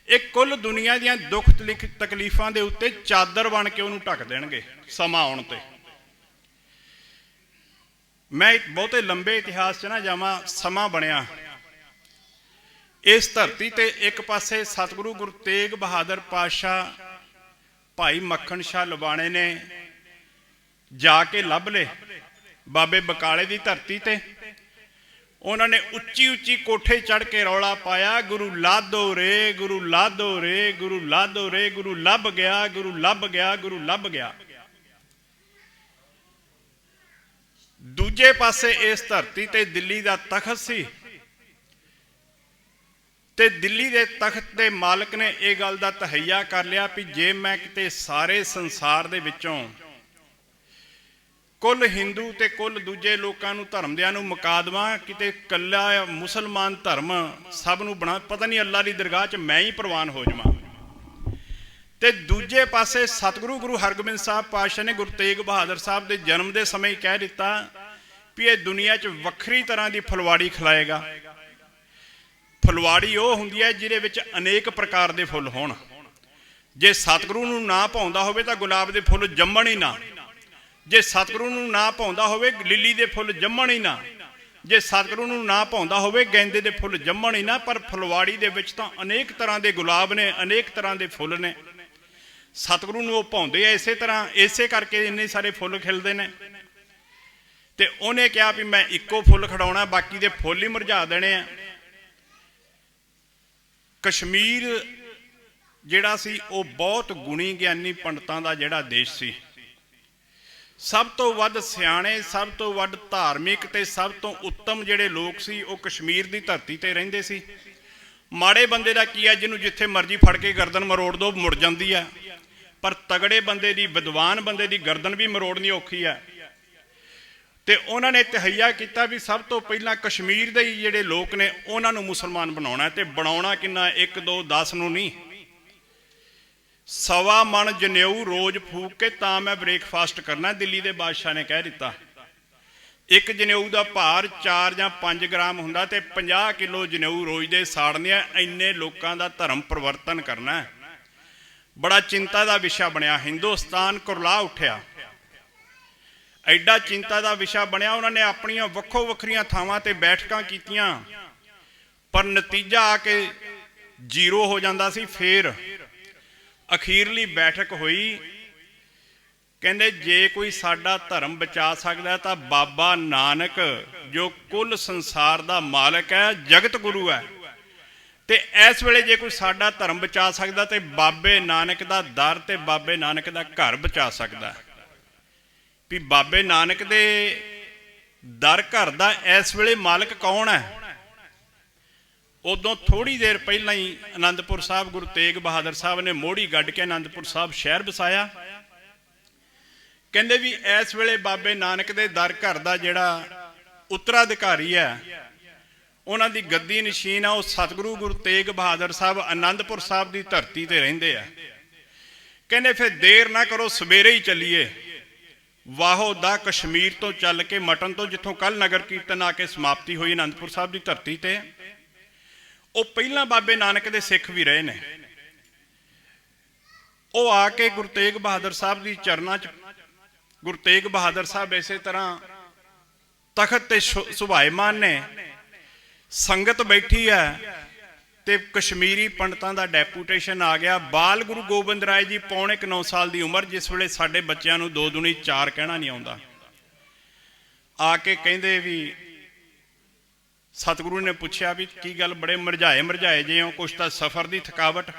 [SPEAKER 1] ਇਹ ਕੁੱਲ ਦੁਨੀਆ ਦੀਆਂ ਦੁੱਖ ਤਲਿਕ- ਤਕਲੀਫਾਂ ਦੇ ਉੱਤੇ ਚਾਦਰ ਬਣ ਕੇ ਉਹਨੂੰ ਢੱਕ ਦੇਣਗੇ, ਸਮਾਂ ਆਉਣ ਤੇ। ਮੈਂ ਬਹੁਤੇ ਲੰਬੇ ਇਤਿਹਾਸ 'ਚ ਨਾ ਜਾਵਾਂ, ਸਮਾਂ ਬਣਿਆ। ਇਸ ਧਰਤੀ ਤੇ ਇੱਕ ਪਾਸੇ ਸਤਿਗੁਰੂ ਗੁਰੂ ਤੇਗ ਬਹਾਦਰ ਪਾਤਸ਼ਾਹ ਭਾਈ ਮੱਖਣ ਸ਼ਾਹ ਲਵਾਣੇ ਨੇ ਜਾ ਕੇ ਲੱਭ ਲੇ ਬਾਬੇ ਬਕਾਲੇ ਦੀ ਧਰਤੀ ਤੇ। ਉਹਨਾਂ ਨੇ ਉੱਚੀ ਉੱਚੀ ਕੋਠੇ ਚੜ ਕੇ ਰੌਲਾ ਪਾਇਆ, ਗੁਰੂ ਲਾਦੋ ਰੇ, ਗੁਰੂ ਲਾਦੋ ਰੇ, ਗੁਰੂ ਲਾਦੋ ਰੇ, ਗੁਰੂ ਲੱਭ ਗਿਆ, ਗੁਰੂ ਲੱਭ ਗਿਆ, ਗੁਰੂ ਲੱਭ ਗਿਆ। ਦੂਜੇ ਪਾਸੇ ਇਸ ਧਰਤੀ ਤੇ ਦਿੱਲੀ ਦਾ ਤਖਤ ਸੀ। ਤੇ ਦਿੱਲੀ ਦੇ ਤਖਤ ਦੇ ਮਾਲਕ ਨੇ ਇਹ ਗੱਲ ਦਾ ਤਹਈਆ ਕਰ ਲਿਆ ਵੀ ਜੇ ਮੈਂ ਕਿਤੇ ਸਾਰੇ ਸੰਸਾਰ ਦੇ ਵਿੱਚੋਂ ਕੁੱਲ ਹਿੰਦੂ ਤੇ ਕੁੱਲ ਦੂਜੇ ਲੋਕਾਂ ਨੂੰ ਧਰਮ ਦਿਆਂ ਨੂੰ ਮੁਕਾ ਕਿਤੇ ਕੱਲਾ ਮੁਸਲਮਾਨ ਧਰਮ ਸਭ ਨੂੰ ਬਣਾ, ਪਤਾ ਨਹੀਂ ਅੱਲਾ ਦੀ ਦਰਗਾਹ 'ਚ ਮੈਂ ਹੀ ਪ੍ਰਵਾਨ ਹੋ ਜਾਵਾਂ। ਤੇ ਦੂਜੇ ਪਾਸੇ ਸਤਿਗੁਰੂ ਗੁਰੂ ਹਰਗੋਬਿੰਦ ਸਾਹਿਬ ਪਾਤਸ਼ਾਹ ਨੇ ਗੁਰੂ ਤੇਗ ਬਹਾਦਰ ਸਾਹਿਬ ਦੇ ਜਨਮ ਦੇ ਸਮੇਂ ਹੀ ਕਹਿ ਦਿੱਤਾ ਵੀ ਇਹ ਦੁਨੀਆ 'ਚ ਵੱਖਰੀ ਤਰ੍ਹਾਂ ਦੀ ਫੁਲਵਾੜੀ ਖਿਲਾਏਗਾ। ਫੁਲਵਾੜੀ ਉਹ ਹੁੰਦੀ ਹੈ ਜਿਹਦੇ ਵਿੱਚ ਅਨੇਕ ਪ੍ਰਕਾਰ ਦੇ ਫੁੱਲ ਹੋਣ। ਜੇ ਸਤਿਗੁਰੂ ਨੂੰ ਨਾ ਭਾਉਂਦਾ ਹੋਵੇ ਤਾਂ ਗੁਲਾਬ ਦੇ ਫੁੱਲ ਜੰਮਣ ਹੀ ਨਾ। ਜੇ ਸਤਿਗੁਰੂ ਨੂੰ ਨਾ ਭਾਉਂਦਾ ਹੋਵੇ, ਲਿਲੀ ਦੇ ਫੁੱਲ ਜੰਮਣ ਹੀ ਨਾ। ਜੇ ਸਤਿਗੁਰੂ ਨੂੰ ਨਾ ਭਾਉਂਦਾ ਹੋਵੇ, ਗੈਂਦੇ ਦੇ ਫੁੱਲ ਜੰਮਣ ਹੀ ਨਾ, ਪਰ ਫੁਲਵਾੜੀ ਦੇ ਵਿੱਚ ਤਾਂ ਅਨੇਕ ਤਰ੍ਹਾਂ ਦੇ ਗੁਲਾਬ ਨੇ, ਅਨੇਕ ਤਰ੍ਹਾਂ ਦੇ ਫੁੱਲ ਨੇ। ਸਤਿਗੁਰੂ ਨੂੰ ਉਹ ਪਾਉਂਦੇ ਆ ਇਸੇ ਤਰ੍ਹਾਂ, ਇਸੇ ਕਰਕੇ ਇੰਨੇ ਸਾਰੇ ਫੁੱਲ ਖਿਲਦੇ ਨੇ। ਤੇ ਉਹਨੇ ਕਿਹਾ ਵੀ ਮੈਂ ਇੱਕੋ ਫੁੱਲ ਖੜਾਉਣਾ ਬਾਕੀ ਦੇ ਫੁੱਲ ਹੀ ਮੁਰਝਾ ਦੇਣੇ ਆ। ਕਸ਼ਮੀਰ ਜਿਹੜਾ ਸੀ, ਉਹ ਬਹੁਤ ਗੁਣੀ ਗਿਆਨੀ ਪੰਡਤਾਂ ਦਾ ਜਿਹੜਾ ਦੇਸ਼ ਸੀ। ਸਭ ਤੋਂ ਵੱਧ ਸਿਆਣੇ, ਸਭ ਤੋਂ ਵੱਧ ਧਾਰਮਿਕ ਤੇ ਸਭ ਤੋਂ ਉੱਤਮ ਜਿਹੜੇ ਲੋਕ ਸੀ, ਉਹ ਕਸ਼ਮੀਰ ਦੀ ਧਰਤੀ ਤੇ ਰਹਿੰਦੇ ਸੀ। ਮਾੜੇ ਬੰਦੇ ਦਾ ਕੀ ਹੈ ਜਿਹਨੂੰ ਜਿੱਥੇ ਮਰਜ਼ੀ ਫੜ ਕੇ ਗਰਦਨ ਮਰੋੜ ਦੋ, ਮੁੜ ਜਾਂਦੀ ਹੈ ਪਰ ਤਗੜੇ ਬੰਦੇ ਦੀ, ਵਿਦਵਾਨ ਬੰਦੇ ਦੀ ਗਰਦਨ ਵੀ ਮਰੋੜਨੀ ਔਖੀ ਹੈ। ਤੇ ਉਹਨਾਂ ਨੇ ਤਹਈਆ ਕੀਤਾ ਵੀ ਸਭ ਤੋਂ ਪਹਿਲਾਂ ਕਸ਼ਮੀਰ ਦੇ ਹੀ ਜਿਹੜੇ ਲੋਕ ਨੇ, ਉਹਨਾਂ ਨੂੰ ਮੁਸਲਮਾਨ ਬਣਾਉਣਾ ਹੈ ਤੇ ਬਣਾਉਣਾ ਕਿੰਨਾ 1 2 10 ਨੂੰ ਨਹੀਂ। ਸਵਾ ਮਣ ਜਨੇਊ ਰੋਜ਼ ਫੂਕ ਕੇ ਤਾਂ ਮੈਂ ਬ੍ਰੇਕਫਾਸਟ ਕਰਨਾ, ਦਿੱਲੀ ਦੇ ਬਾਦਸ਼ਾਹ ਨੇ ਕਹਿ ਦਿੱਤਾ। ਇੱਕ ਜਨੇਊ ਦਾ ਭਾਰ 4 ਜਾਂ 5 ਗ੍ਰਾਮ ਹੁੰਦਾ ਤੇ 50 ਕਿਲੋ ਜਨੇਊ ਰੋਜ਼ ਦੇ ਸਾੜਨੇ ਆ, ਇੰਨੇ ਲੋਕਾਂ ਦਾ ਧਰਮ ਪਰਿਵਰਤਨ ਕਰਨਾ ਹੈ। ਬੜਾ ਚਿੰਤਾ ਦਾ ਵਿਸ਼ਾ ਬਣਿਆ। ਹਿੰਦੁਸਤਾਨ ਕੁਰਲਾ ਉੱਠਿਆ। ਐਡਾ ਚਿੰਤਾ ਦਾ ਵਿਸ਼ਾ ਬਣਿਆ, ਉਹਨਾਂ ਨੇ ਆਪਣੀਆਂ ਵੱਖੋ ਵੱਖਰੀਆਂ ਥਾਵਾਂ ਤੇ ਬੈਠਕਾਂ ਕੀਤੀਆਂ। ਪਰ ਨਤੀਜਾ ਆ ਕੇ ਜ਼ੀਰੋ ਹੋ ਜਾਂਦਾ ਸੀ, ਫੇਰ ਅਖੀਰਲੀ ਬੈਠਕ ਹੋਈ। ਕਹਿੰਦੇ, ਜੇ ਕੋਈ ਸਾਡਾ ਧਰਮ ਬਚਾ ਸਕਦਾ ਤਾਂ ਬਾਬਾ ਨਾਨਕ, ਜੋ ਕੁੱਲ ਸੰਸਾਰ ਦਾ ਮਾਲਕ ਹੈ, ਜਗਤ ਗੁਰੂ ਹੈ। ਤੇ ਇਸ ਵੇਲੇ ਜੇ ਕੋਈ ਸਾਡਾ ਧਰਮ ਬਚਾ ਸਕਦਾ ਤੇ ਬਾਬੇ ਨਾਨਕ ਦਾ ਦਰ ਤੇ ਬਾਬੇ ਨਾਨਕ ਦਾ ਘਰ ਬਚਾ ਸਕਦਾ। ਵੀ ਬਾਬੇ ਨਾਨਕ ਦੇ ਦਰ ਘਰ ਦਾ ਇਸ ਵੇਲੇ ਮਾਲਕ ਕੌਣ ਹੈ? ਉਦੋਂ ਥੋੜੀ ਦੇਰ ਪਹਿਲਾਂ ਹੀ ਆਨੰਦਪੁਰ ਸਾਹਿਬ ਗੁਰੂ ਤੇਗ ਬਹਾਦਰ ਸਾਹਿਬ ਨੇ ਮੋੜੀ ਗੱਡ ਕੇ ਆਨੰਦਪੁਰ ਸਾਹਿਬ ਸ਼ਹਿਰ ਵਸਾਇਆ। ਕਹਿੰਦੇ ਵੀ ਇਸ ਵੇਲੇ ਬਾਬੇ ਨਾਨਕ ਦੇ ਦਰ ਘਰ ਦਾ ਜਿਹੜਾ ਉੱਤਰਾਧਿਕਾਰੀ ਹੈ ਉਹਨਾਂ ਦੀ ਗੱਦੀ ਨਸ਼ੀਨ ਆ, ਉਹ ਸਤਿਗੁਰੂ ਗੁਰੂ ਤੇਗ ਬਹਾਦਰ ਸਾਹਿਬ ਆਨੰਦਪੁਰ ਸਾਹਿਬ ਦੀ ਧਰਤੀ ਤੇ ਰਹਿੰਦੇ ਆ। ਕਹਿੰਦੇ ਫਿਰ ਦੇਰ ਨਾ ਕਰੋ, ਸਵੇਰੇ ਹੀ ਚੱਲੀਏ। ਵਾਹੋ ਦਾ ਕਸ਼ਮੀਰ ਤੋਂ ਚੱਲ ਕੇ ਮਟਨ ਤੋਂ ਜਿੱਥੋਂ ਕੱਲ ਨਗਰ ਕੀਰਤਨ ਆ ਕੇ ਸਮਾਪਤੀ ਹੋਈ ਆਨੰਦਪੁਰ ਸਾਹਿਬ ਦੀ ਧਰਤੀ ਤੇ। ਉਹ ਪਹਿਲਾਂ ਬਾਬੇ ਨਾਨਕ ਦੇ ਸਿੱਖ ਵੀ ਰਹੇ ਨੇ। ਉਹ ਆ ਕੇ ਗੁਰੂ ਤੇਗ ਬਹਾਦਰ ਸਾਹਿਬ ਦੀ ਚਰਨਾਂ 'ਚ, ਗੁਰੂ ਤੇਗ ਬਹਾਦਰ ਸਾਹਿਬ ਇਸੇ ਤਰ੍ਹਾਂ ਤਖਤ ਤੇ ਸ਼ੁ- ਸੁਭਾਏਮਾਨ ਨੇ। ਸੰਗਤ ਬੈਠੀ ਹੈ ਤੇ ਕਸ਼ਮੀਰੀ ਪੰਡਤਾਂ ਦਾ ਡੈਪੂਟੇਸ਼ਨ ਆ ਗਿਆ। ਬਾਲ ਗੁਰੂ ਗੋਬਿੰਦ ਰਾਏ ਜੀ ਪੌਣੇ 9 ਸਾਲ ਦੀ ਉਮਰ, ਜਿਸ ਵੇਲੇ ਸਾਡੇ ਬੱਚਿਆਂ ਨੂੰ ਦੋ ਦੁਨੀ ਚਾਰ ਕਹਿਣਾ ਨਹੀਂ ਆਉਂਦਾ। ਆ ਕੇ ਕਹਿੰਦੇ ਵੀ ਸਤਿਗੁਰੂ ਨੇ ਪੁੱਛਿਆ ਵੀ ਕੀ ਗੱਲ, ਬੜੇ ਮਰਝਾਏ ਮਰਝਾਏ ਜੇ ਹੋ, ਕੁਛ ਤਾਂ ਸਫ਼ਰ ਦੀ ਥਕਾਵਟ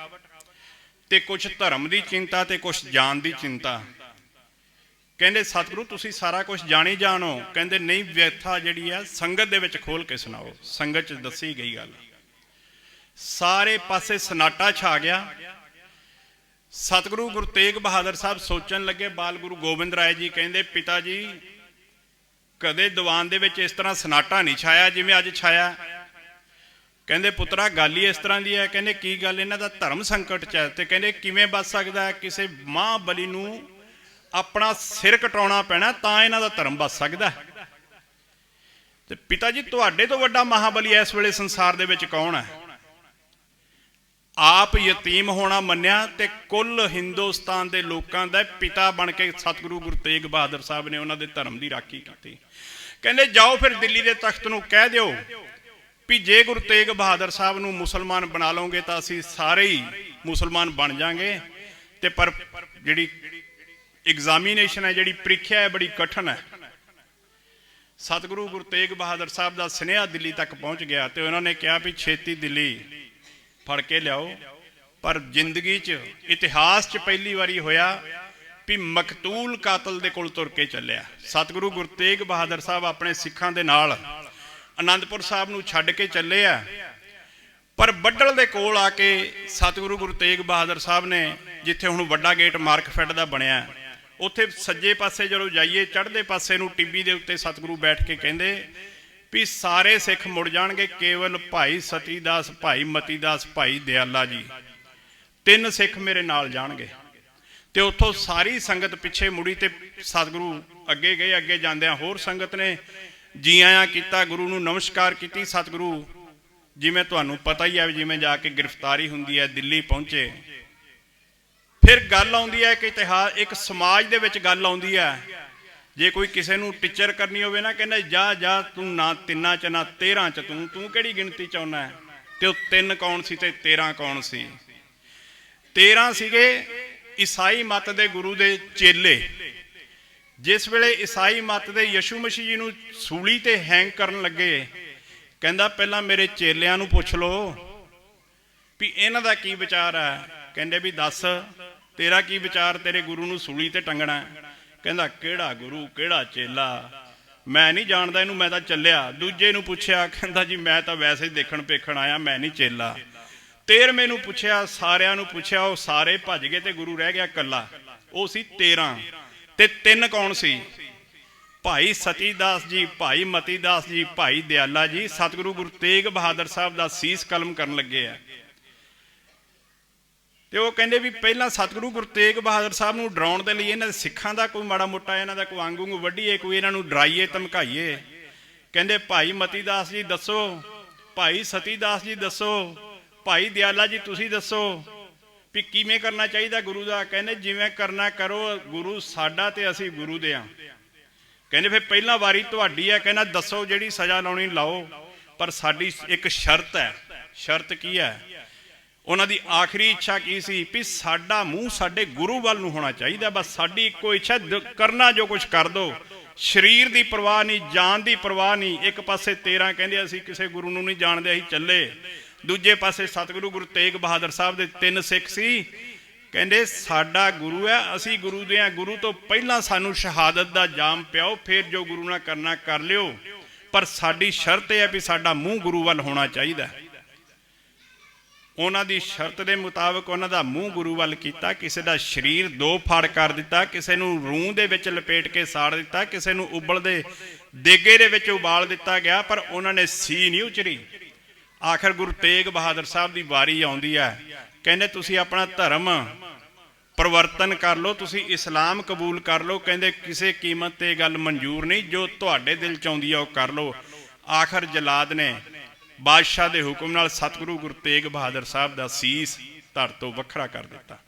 [SPEAKER 1] ਤੇ ਕੁਛ ਧਰਮ ਦੀ ਚਿੰਤਾ ਤੇ ਕੁਛ ਜਾਨ ਦੀ ਚਿੰਤਾ। ਕਹਿੰਦੇ, ਸਤਿਗੁਰੂ, ਤੁਸੀਂ ਸਾਰਾ ਕੁਝ ਜਾਣੀ ਜਾਣੋ। ਕਹਿੰਦੇ, ਨਹੀਂ, ਵਿਅਥਾ ਜਿਹੜੀ ਆ, ਸੰਗਤ ਦੇ ਵਿੱਚ ਖੋਲ ਕੇ ਸੁਣਾਓ। ਸੰਗਤ 'ਚ ਦੱਸੀ ਗਈ ਗੱਲ। ਸਾਰੇ ਪਾਸੇ ਸਨਾਟਾ ਛਾ ਗਿਆ। ਸਤਿਗੁਰੂ ਗੁਰੂ ਤੇਗ ਬਹਾਦਰ ਸਾਹਿਬ ਸੋਚਣ ਲੱਗੇ, ਬਾਲ ਗੁਰੂ ਗੋਬਿੰਦ ਰਾਏ ਜੀ ਕਹਿੰਦੇ, ਪਿਤਾ ਜੀ, ਕਦੇ ਦੀਵਾਨ ਦੇ ਵਿੱਚ ਇਸ ਤਰ੍ਹਾਂ ਸਨਾਟਾ ਨਹੀਂ ਛਾਇਆ ਜਿਵੇਂ ਅੱਜ ਛਾਇਆ? ਕਹਿੰਦੇ, ਪੁੱਤਰਾ, ਗੱਲ ਹੀ ਇਸ ਤਰ੍ਹਾਂ ਦੀ ਹੈ। ਕਹਿੰਦੇ, ਕੀ ਗੱਲ? ਇਹਨਾਂ ਦਾ ਧਰਮ ਸੰਕਟ ਚ ਹੈ। ਤੇ ਕਹਿੰਦੇ, ਕਿਵੇਂ ਬਚ ਸਕਦਾ ਕਿਸੇ ਮਾਂ ਬਲੀ ਨੂੰ ਆਪਣਾ ਸਿਰ ਕਟਾਉਣਾ ਪੈਣਾ ਤਾਂ ਇਹਨਾਂ ਦਾ ਧਰਮ ਬਚ ਸਕਦਾ ਹੈ। ਤੇ ਪਿਤਾ ਜੀ ਤੁਹਾਡੇ ਤੋਂ ਵੱਡਾ ਮਹਾਬਲੀ ਇਸ ਵੇਲੇ ਸੰਸਾਰ ਦੇ ਵਿੱਚ ਕੌਣ ਹੈ? ਆਪ ਯਤੀਮ ਹੋਣਾ ਮੰਨਿਆ ਤੇ ਕੁੱਲ ਹਿੰਦੁਸਤਾਨ ਦੇ ਲੋਕਾਂ ਦਾ ਪਿਤਾ ਬਣ ਕੇ ਸਤਿਗੁਰੂ ਗੁਰੂ ਤੇਗ ਬਹਾਦਰ ਸਾਹਿਬ ਨੇ ਉਹਨਾਂ ਦੇ ਧਰਮ ਦੀ ਰਾਖੀ ਕੀਤੀ। ਕਹਿੰਦੇ, ਜਾਓ ਫਿਰ ਦਿੱਲੀ ਦੇ ਤਖਤ ਨੂੰ ਕਹਿ ਦਿਓ ਵੀ ਜੇ ਗੁਰੂ ਤੇਗ ਬਹਾਦਰ ਸਾਹਿਬ ਨੂੰ ਮੁਸਲਮਾਨ ਬਣਾ ਲਓਗੇ ਤਾਂ ਅਸੀਂ ਸਾਰੇ ਹੀ ਮੁਸਲਮਾਨ ਬਣ ਜਾਾਂਗੇ ਤੇ ਪਰ ਜਿਹੜੀ ਐਗਜ਼ਾਮੀਨੇਸ਼ਨ ਹੈ, ਜਿਹੜੀ ਪ੍ਰੀਖਿਆ ਹੈ, ਬੜੀ ਕਠਨ ਹੈ। ਸਤਿਗੁਰੂ ਗੁਰੂ ਤੇਗ ਬਹਾਦਰ ਸਾਹਿਬ ਦਾ ਸੁਨੇਹਾ ਦਿੱਲੀ ਤੱਕ ਪਹੁੰਚ ਗਿਆ ਤੇ ਉਹਨਾਂ ਨੇ ਕਿਹਾ ਵੀ ਛੇਤੀ ਦਿੱਲੀ ਫੜ ਕੇ ਲਿਆਓ। ਪਰ ਜ਼ਿੰਦਗੀ 'ਚ, ਇਤਿਹਾਸ 'ਚ ਪਹਿਲੀ ਵਾਰੀ ਹੋਇਆ ਵੀ ਮਕਤੂਲ ਕਾਤਲ ਦੇ ਕੋਲ ਤੁਰ ਕੇ ਚੱਲਿਆ। ਸਤਿਗੁਰੂ ਗੁਰੂ ਤੇਗ ਬਹਾਦਰ ਸਾਹਿਬ ਆਪਣੇ ਸਿੱਖਾਂ ਦੇ ਨਾਲ ਆਨੰਦਪੁਰ ਸਾਹਿਬ ਨੂੰ ਛੱਡ ਕੇ ਚੱਲੇ ਆ। ਪਰ ਬੱਡਲ ਦੇ ਕੋਲ ਆ ਕੇ ਸਤਿਗੁਰੂ ਗੁਰੂ ਤੇਗ ਬਹਾਦਰ ਸਾਹਿਬ ਨੇ ਜਿੱਥੇ ਹੁਣ ਵੱਡਾ ਗੇਟ ਮਾਰਕਫੈੱਡ ਦਾ ਬਣਿਆ ਉੱਥੇ ਸੱਜੇ ਪਾਸੇ ਜਦੋਂ ਜਾਈਏ, ਚੜ੍ਹਦੇ ਪਾਸੇ ਨੂੰ ਟਿੱਬੀ ਦੇ ਉੱਤੇ ਸਤਿਗੁਰੂ ਬੈਠ ਕੇ ਕਹਿੰਦੇ ਵੀ ਸਾਰੇ ਸਿੱਖ ਮੁੜ ਜਾਣਗੇ, ਕੇਵਲ ਭਾਈ ਸਤੀਦਾਸ, ਭਾਈ ਮਤੀਦਾਸ, ਭਾਈ ਦਿਆਲਾ ਜੀ। ਤਿੰਨ ਸਿੱਖ ਮੇਰੇ ਨਾਲ ਜਾਣਗੇ। ਤੇ ਉੱਥੋਂ ਸਾਰੀ ਸੰਗਤ ਪਿੱਛੇ ਮੁੜੀ ਤੇ ਸਤਿਗੁਰੂ ਅੱਗੇ ਗਏ, ਅੱਗੇ ਜਾਂਦਿਆਂ ਹੋਰ ਸੰਗਤ ਨੇ ਜੀ ਆਇਆਂ ਕੀਤਾ, ਗੁਰੂ ਨੂੰ ਨਮਸਕਾਰ ਕੀਤੀ, ਸਤਿਗੁਰੂ, ਜਿਵੇਂ ਤੁਹਾਨੂੰ ਪਤਾ ਹੀ ਹੈ ਵੀ ਜਿਵੇਂ ਜਾ ਕੇ ਗ੍ਰਿਫਤਾਰੀ ਹੁੰਦੀ ਹੈ, ਦਿੱਲੀ ਪਹੁੰਚੇ। ਫਿਰ ਗੱਲ ਆਉਂਦੀ ਹੈ ਕਿ ਇਤਿਹਾਸ, ਇੱਕ ਸਮਾਜ ਦੇ ਵਿੱਚ ਗੱਲ ਆਉਂਦੀ ਹੈ। ਜੇ ਕੋਈ ਕਿਸੇ ਨੂੰ ਟੀਚਰ ਕਰਨੀ ਹੋਵੇ ਨਾ, ਕਹਿੰਦਾ, ਜਾ ਜਾ, ਤੂੰ ਨਾ ਤਿੰਨਾਂ ਚ, ਨਾ 13 ਚ, ਤੂੰ ਤੂੰ ਕਿਹੜੀ ਗਿਣਤੀ ਚ ਆਉਣਾ ਹੈ? ਤੇ ਉਹ ਤਿੰਨ ਕੌਣ ਸੀ ਤੇ 13 ਕੌਣ ਸੀ? 13 ਸੀਗੇ ਈਸਾਈ ਮਤ ਦੇ ਗੁਰੂ ਦੇ ਚੇਲੇ। ਜਿਸ ਵੇਲੇ ਈਸਾਈ ਮਤ ਦੇ ਯਸ਼ੂ ਮਸੀਹ ਜੀ ਨੂੰ ਸੂਲੀ ਤੇ ਹੈਂਗ ਕਰਨ ਲੱਗੇ, ਕਹਿੰਦਾ, ਪਹਿਲਾਂ ਮੇਰੇ ਚੇਲਿਆਂ ਨੂੰ ਪੁੱਛ ਲਓ ਵੀ ਇਹਨਾਂ ਦਾ ਕੀ ਵਿਚਾਰ ਹੈ? ਕਹਿੰਦੇ ਵੀ, ਦੱਸ ਤੇਰਾ ਕੀ ਵਿਚਾਰ, ਤੇਰੇ ਗੁਰੂ ਨੂੰ ਸੂਲੀ ਤੇ ਟੰਗਣਾ ਕਹਿੰਦਾ, ਕਿਹੜਾ ਗੁਰੂ, ਕਿਹੜਾ ਚੇਲਾ? ਮੈਂ ਨਹੀਂ ਜਾਣਦਾ ਇਹਨੂੰ, ਮੈਂ ਤਾਂ ਚੱਲਿਆ। ਦੂਜੇ ਨੂੰ ਪੁੱਛਿਆ, ਕਹਿੰਦਾ, ਜੀ, ਮੈਂ ਤਾਂ ਵੈਸੇ ਹੀ ਦੇਖਣ ਪੇਖਣ ਆਇਆ, ਮੈਂ ਨਹੀਂ ਚੇਲਾ। ਤੇਰਵੇਂ ਨੂੰ ਪੁੱਛਿਆ, ਸਾਰਿਆਂ ਨੂੰ ਪੁੱਛਿਆ, ਉਹ ਸਾਰੇ ਭੱਜ ਗਏ ਤੇ ਗੁਰੂ ਰਹਿ ਗਿਆ ਇਕੱਲਾ। ਉਹ ਸੀ 13 ਤੇ ਤਿੰਨ ਕੌਣ ਸੀ? ਭਾਈ ਸਤੀਦਾਸ ਜੀ, ਭਾਈ ਮਤੀਦਾਸ ਜੀ, ਭਾਈ ਦਿਆਲਾ ਜੀ। ਸਤਿਗੁਰੂ ਗੁਰੂ ਤੇਗ ਬਹਾਦਰ ਸਾਹਿਬ ਦਾ ਸੀਸ ਕਲਮ ਕਰਨ ਲੱਗੇ ਆ। ਤੇ ਉਹ ਕਹਿੰਦੇ ਵੀ ਪਹਿਲਾਂ ਸਤਿਗੁਰੂ ਗੁਰੂ ਤੇਗ ਬਹਾਦਰ ਸਾਹਿਬ ਨੂੰ ਡਰਾਉਣ ਦੇ ਲਈ ਇਹਨਾਂ ਦੇ ਸਿੱਖਾਂ ਦਾ ਕੋਈ ਮਾੜਾ ਮੋਟਾ ਇਹਨਾਂ ਦਾ ਕੋਈ ਵਾਂਗੂ ਵੱਢੀਏ, ਕੋਈ ਇਹਨਾਂ ਨੂੰ ਡਰਾਈਏ, ਧਮਕਾਈਏ। ਕਹਿੰਦੇ, ਭਾਈ ਮਤੀਦਾਸ ਜੀ ਦੱਸੋ, ਭਾਈ ਸਤੀਦਾਸ ਜੀ ਦੱਸੋ, ਭਾਈ ਦਿਆਲਾ ਜੀ ਤੁਸੀਂ ਦੱਸੋ ਵੀ ਕਿਵੇਂ ਕਰਨਾ ਚਾਹੀਦਾ ਗੁਰੂ ਦਾ? ਕਹਿੰਦੇ, ਜਿਵੇਂ ਕਰਨਾ ਕਰੋ, ਗੁਰੂ ਸਾਡਾ ਤੇ ਅਸੀਂ ਗੁਰੂ ਦੇ ਆ। ਕਹਿੰਦੇ, ਫਿਰ ਪਹਿਲਾਂ ਵਾਰੀ ਤੁਹਾਡੀ ਹੈ। ਕਹਿੰਦਾ, ਦੱਸੋ ਜਿਹੜੀ ਸਜ਼ਾ ਲਾਉਣੀ ਲਾਓ, ਪਰ ਸਾਡੀ ਇੱਕ ਸ਼ਰਤ ਹੈ। ਸ਼ਰਤ ਕੀ ਹੈ? ਉਹਨਾਂ ਦੀ ਆਖਰੀ ਇੱਛਾ ਕੀ ਸੀ? ਵੀ ਸਾਡਾ ਮੂੰਹ ਸਾਡੇ ਗੁਰੂ ਵੱਲ ਨੂੰ ਹੋਣਾ ਚਾਹੀਦਾ, ਬਸ ਸਾਡੀ ਇੱਕੋ ਇੱਛਾ ਦ- ਕਰਨਾ ਜੋ ਕੁਝ ਕਰ ਦੋ। ਸਰੀਰ ਦੀ ਪਰਵਾਹ ਨਹੀਂ, ਜਾਨ ਦੀ ਪਰਵਾਹ ਨਹੀਂ। ਇੱਕ ਪਾਸੇ 13 ਕਹਿੰਦੇ ਅਸੀਂ ਕਿਸੇ ਗੁਰੂ ਨੂੰ ਨਹੀਂ ਜਾਣਦੇ, ਅਸੀਂ ਚੱਲੇ। ਦੂਜੇ ਪਾਸੇ ਸਤਿਗੁਰੂ ਗੁਰੂ ਤੇਗ ਬਹਾਦਰ ਸਾਹਿਬ ਦੇ ਤਿੰਨ ਸਿੱਖ ਸੀ। ਕਹਿੰਦੇ, ਸਾਡਾ ਗੁਰੂ ਹੈ, ਅਸੀਂ ਗੁਰੂ ਦੇ ਆ ਗੁਰੂ ਤੋਂ ਪਹਿਲਾਂ ਸਾਨੂੰ ਸ਼ਹਾਦਤ ਦਾ ਜਾਮ ਪਿਆਓ, ਫਿਰ ਜੋ ਗੁਰੂ ਨਾਲ ਕਰਨਾ ਕਰ ਲਿਓ। ਪਰ ਸਾਡੀ ਸ਼ਰਤ ਇਹ ਹੈ ਵੀ ਸਾਡਾ ਮੂੰਹ ਗੁਰੂ ਵੱਲ ਹੋਣਾ ਚਾਹੀਦਾ। ਹੈ ਉਹਨਾਂ ਦੀ ਸ਼ਰਤ ਦੇ ਮੁਤਾਬਕ ਉਹਨਾਂ ਦਾ ਮੂੰਹ ਗੁਰੂ ਵੱਲ ਕੀਤਾ, ਕਿਸੇ ਦਾ ਸਰੀਰ ਦੋ ਫਾੜ ਕਰ ਦਿੱਤਾ, ਕਿਸੇ ਨੂੰ ਰੂਹ ਦੇ ਵਿੱਚ ਲਪੇਟ ਕੇ ਸਾੜ ਦਿੱਤਾ, ਕਿਸੇ ਨੂੰ ਉਬਲਦੇ ਦੇਗੇ ਦੇ ਵਿੱਚ ਉਬਾਲ ਦਿੱਤਾ ਗਿਆ, ਪਰ ਉਹਨਾਂ ਨੇ ਸੀ ਨਹੀਂ ਉਚਰੀ। ਆਖਰ ਗੁਰੂ ਤੇਗ ਬਹਾਦਰ ਸਾਹਿਬ ਦੀ ਵਾਰੀ ਆਉਂਦੀ ਹੈ। ਕਹਿੰਦੇ, ਤੁਸੀਂ ਆਪਣਾ ਧਰਮ ਪਰਿਵਰਤਨ ਕਰ ਲਓ, ਤੁਸੀਂ ਇਸਲਾਮ ਕਬੂਲ ਕਰ ਲਓ। ਕਹਿੰਦੇ, ਕਿਸੇ ਕੀਮਤ ਤੇ ਗੱਲ ਮਨਜ਼ੂਰ ਨਹੀਂ, ਜੋ ਤੁਹਾਡੇ ਦਿਲ ਚ ਆਉਂਦੀ ਆ, ਉਹ ਕਰ ਲਓ। ਆਖਰ ਜਲਾਦ ਨੇ ਬਾਦਸ਼ਾਹ ਦੇ ਹੁਕਮ ਨਾਲ ਸਤਿਗੁਰੂ ਗੁਰੂ ਤੇਗ ਬਹਾਦਰ ਸਾਹਿਬ ਦਾ ਸੀਸ ਧਰ ਤੋਂ ਵੱਖਰਾ ਕਰ ਦਿੱਤਾ।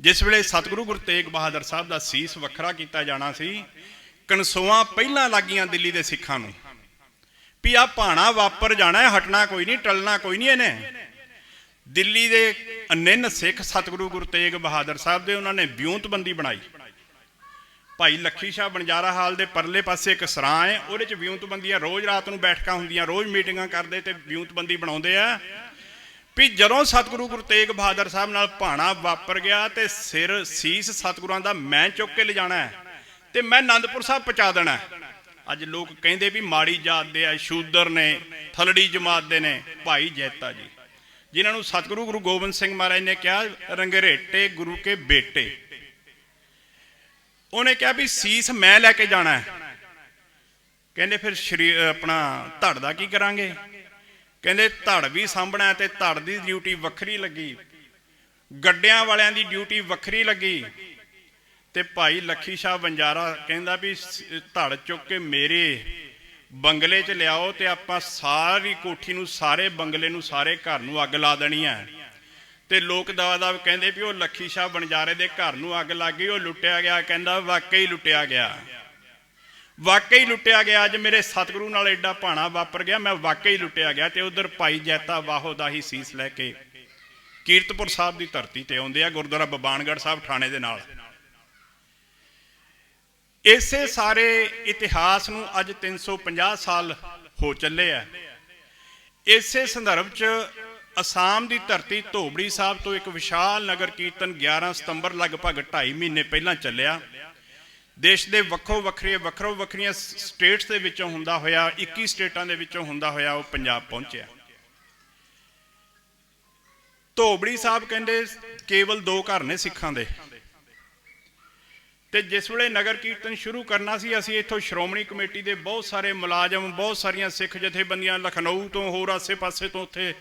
[SPEAKER 1] ਜਿਸ ਵੇਲੇ ਸਤਿਗੁਰੂ ਗੁਰੂ ਤੇਗ ਬਹਾਦਰ ਸਾਹਿਬ ਦਾ ਸੀਸ ਵੱਖਰਾ ਕੀਤਾ ਜਾਣਾ ਸੀ, ਕਨਸੋਆਂ ਪਹਿਲਾਂ ਲੱਗੀਆਂ ਦਿੱਲੀ ਦੇ ਸਿੱਖਾਂ ਨੂੰ, ਵੀ ਆ ਭਾਣਾ ਵਾਪਰ ਜਾਣਾ ਹੈ, ਹਟਣਾ ਕੋਈ ਨਹੀਂ, ਟਲਣਾ ਕੋਈ ਨਹੀਂ ਇਹਨੇ। ਦਿੱਲੀ ਦੇ ਅਨਿੰਨ ਸਿੱਖ ਸਤਿਗੁਰੂ ਗੁਰੂ ਤੇਗ ਬਹਾਦਰ ਸਾਹਿਬ ਦੇ ਉਹਨਾਂ ਨੇ ਵਿਉਂਤਬੰਦੀ ਬਣਾਈ। ਭਾਈ ਲੱਖੀ ਸ਼ਾਹ ਬੰਜਾਰਾ ਹਾਲ ਦੇ ਪਰਲੇ ਪਾਸੇ ਇੱਕ ਸਰਾਂ ਹੈ, ਉਹਦੇ ਚ ਵਿਉਂਤਬੰਦੀਆਂ ਰੋਜ਼ ਰਾਤ ਨੂੰ ਬੈਠਕਾਂ ਹੁੰਦੀਆਂ, ਰੋਜ਼ ਮੀਟਿੰਗਾਂ ਕਰਦੇ ਤੇ ਵਿਉਂਤਬੰਦੀ ਬਣਾਉਂਦੇ ਆ। ਵੀ ਜਦੋਂ ਸਤਿਗੁਰੂ ਗੁਰੂ ਤੇਗ ਬਹਾਦਰ ਸਾਹਿਬ ਨਾਲ ਭਾਣਾ ਵਾਪਰ ਗਿਆ ਤੇ ਸਿਰ ਸੀਸ ਸਤਿਗੁਰਾਂ ਦਾ ਮੈਂ ਚੁੱਕ ਕੇ ਲਿਜਾਣਾ ਹੈ ਤੇ ਮੈਂ ਆਨੰਦਪੁਰ ਸਾਹਿਬ ਪਹੁੰਚਾ ਦੇਣਾ ਅੱਜ ਲੋਕ ਕਹਿੰਦੇ ਵੀ ਮਾੜੀ ਜਾਤ ਦੇ ਆ ਸ਼ੂਦਰ ਨੇ, ਥਲੜੀ ਜਮਾਤ ਦੇ ਨੇ, ਭਾਈ ਜੈਤਾ ਜੀ। ਜਿਨ੍ਹਾਂ ਨੂੰ ਸਤਿਗੁਰੂ ਗੁਰੂ ਗੋਬਿੰਦ ਸਿੰਘ ਮਹਾਰਾਜ ਨੇ ਕਿਹਾ, ਰੰਗਰੇਟੇ ਗੁਰੂ ਕੇ ਬੇਟੇ। ਉਹਨੇ ਕਿਹਾ ਵੀ ਸੀਸ ਮੈਂ ਲੈ ਕੇ ਜਾਣਾ ਹੈ। ਕਹਿੰਦੇ ਫਿਰ ਸ਼ਰੀ ਆਪਣਾ ਧੜ ਦਾ ਕੀ ਕਰਾਂਗੇ? ਕਹਿੰਦੇ ਧੜ ਵੀ ਸਾਂਭਣਾ ਤੇ ਧੜ ਦੀ ਡਿਊਟੀ ਵੱਖਰੀ ਲੱਗੀ। ਗੱਡਿਆਂ ਵਾਲਿਆਂ ਦੀ ਡਿਊਟੀ ਵੱਖਰੀ ਲੱਗੀ। ਤੇ ਭਾਈ ਲੱਖੀ ਸ਼ਾਹ ਬੰਜਾਰਾ ਕਹਿੰਦਾ ਵੀ ਧੜ ਚੁੱਕ ਕੇ ਮੇਰੇ ਬੰਗਲੇ 'ਚ ਲਿਆਓ ਤੇ ਆਪਾਂ ਸਾਰੀ ਕੋਠੀ ਨੂੰ, ਸਾਰੇ ਬੰਗਲੇ ਨੂੰ, ਸਾਰੇ ਘਰ ਨੂੰ ਅੱਗ ਲਾ ਦੇਣੀ ਹੈ। ਤੇ ਲੋਕ ਦਵਾ ਕਹਿੰਦੇ ਵੀ ਉਹ ਲੱਖੀ ਸ਼ਾਹ ਬੰਜਾਰੇ ਦੇ ਘਰ ਨੂੰ ਅੱਗ ਲੱਗ ਗਈ, ਉਹ ਲੁੱਟਿਆ ਗਿਆ, ਕਹਿੰਦਾ ਵਾਕਈ ਲੁੱਟਿਆ ਗਿਆ। ਵਾਕਈ ਲੁੱਟਿਆ ਗਿਆ, ਅੱਜ ਮੇਰੇ ਸਤਿਗੁਰੂ ਨਾਲ ਐਡਾ ਭਾਣਾ ਵਾਪਰ ਗਿਆ, ਮੈਂ ਵਾਕਈ ਲੁੱਟਿਆ ਗਿਆ ਤੇ ਉਧਰ ਭਾਈ ਜੈਤਾ ਵਾਹੋ ਦਾ ਹੀ ਸੀਸ ਲੈ ਕੇ ਕੀਰਤਪੁਰ ਸਾਹਿਬ ਦੀ ਧਰਤੀ ਤੇ ਆਉਂਦੇ ਆ, ਗੁਰਦੁਆਰਾ ਬਬਾਨਗੜ੍ਹ ਸਾਹਿਬ ਥਾਣੇ ਦੇ ਨਾਲ। ਇਸੇ ਸਾਰੇ ਇਤਿਹਾਸ ਨੂੰ ਅੱਜ 350 ਸਾਲ ਹੋ ਚੱਲੇ ਆ। ਇਸੇ ਸੰਦਰਭ ਚ ਅਸਾਮ ਦੀ ਧਰਤੀ ਧੋਬੜੀ ਸਾਹਿਬ ਤੋਂ ਇੱਕ ਵਿਸ਼ਾਲ ਨਗਰ ਕੀਰਤਨ 11 ਸਤੰਬਰ ਲਗਭਗ 2.5 ਮਹੀਨੇ ਪਹਿਲਾਂ ਚੱਲਿਆ। ਦੇਸ਼ ਦੇ ਵੱਖੋ ਵੱਖਰੇ, ਵੱਖਰੋ ਵੱਖਰੀਆਂ ਸਟੇਟਸ ਦੇ ਵਿੱਚੋਂ ਹੁੰਦਾ ਹੋਇਆ 21 ਸਟੇਟਾਂ ਦੇ ਵਿੱਚੋਂ ਹੁੰਦਾ ਹੋਇਆ ਉਹ ਪੰਜਾਬ ਪਹੁੰਚਿਆ। ਧੋਬੜੀ ਸਾਹਿਬ ਕਹਿੰਦੇ ਕੇਵਲ ਦੋ ਘਰ ਨੇ ਸਿੱਖਾਂ ਦੇ। ਤੇ ਜਿਸ ਵੇਲੇ ਨਗਰ ਕੀਰਤਨ ਸ਼ੁਰੂ ਕਰਨਾ ਸੀ, ਅਸੀਂ ਇੱਥੋਂ ਸ਼੍ਰੋਮਣੀ ਕਮੇਟੀ ਦੇ ਬਹੁਤ ਸਾਰੇ ਮੁਲਾਜ਼ਮ, ਬਹੁਤ ਸਾਰੀਆਂ ਸਿੱਖ ਜਥੇਬੰਦੀਆਂ ਲਖਨਊ ਤੋਂ, ਹੋਰ ਆਸੇ-ਪਾਸੇ ਤੋਂ ਉੱਥੇ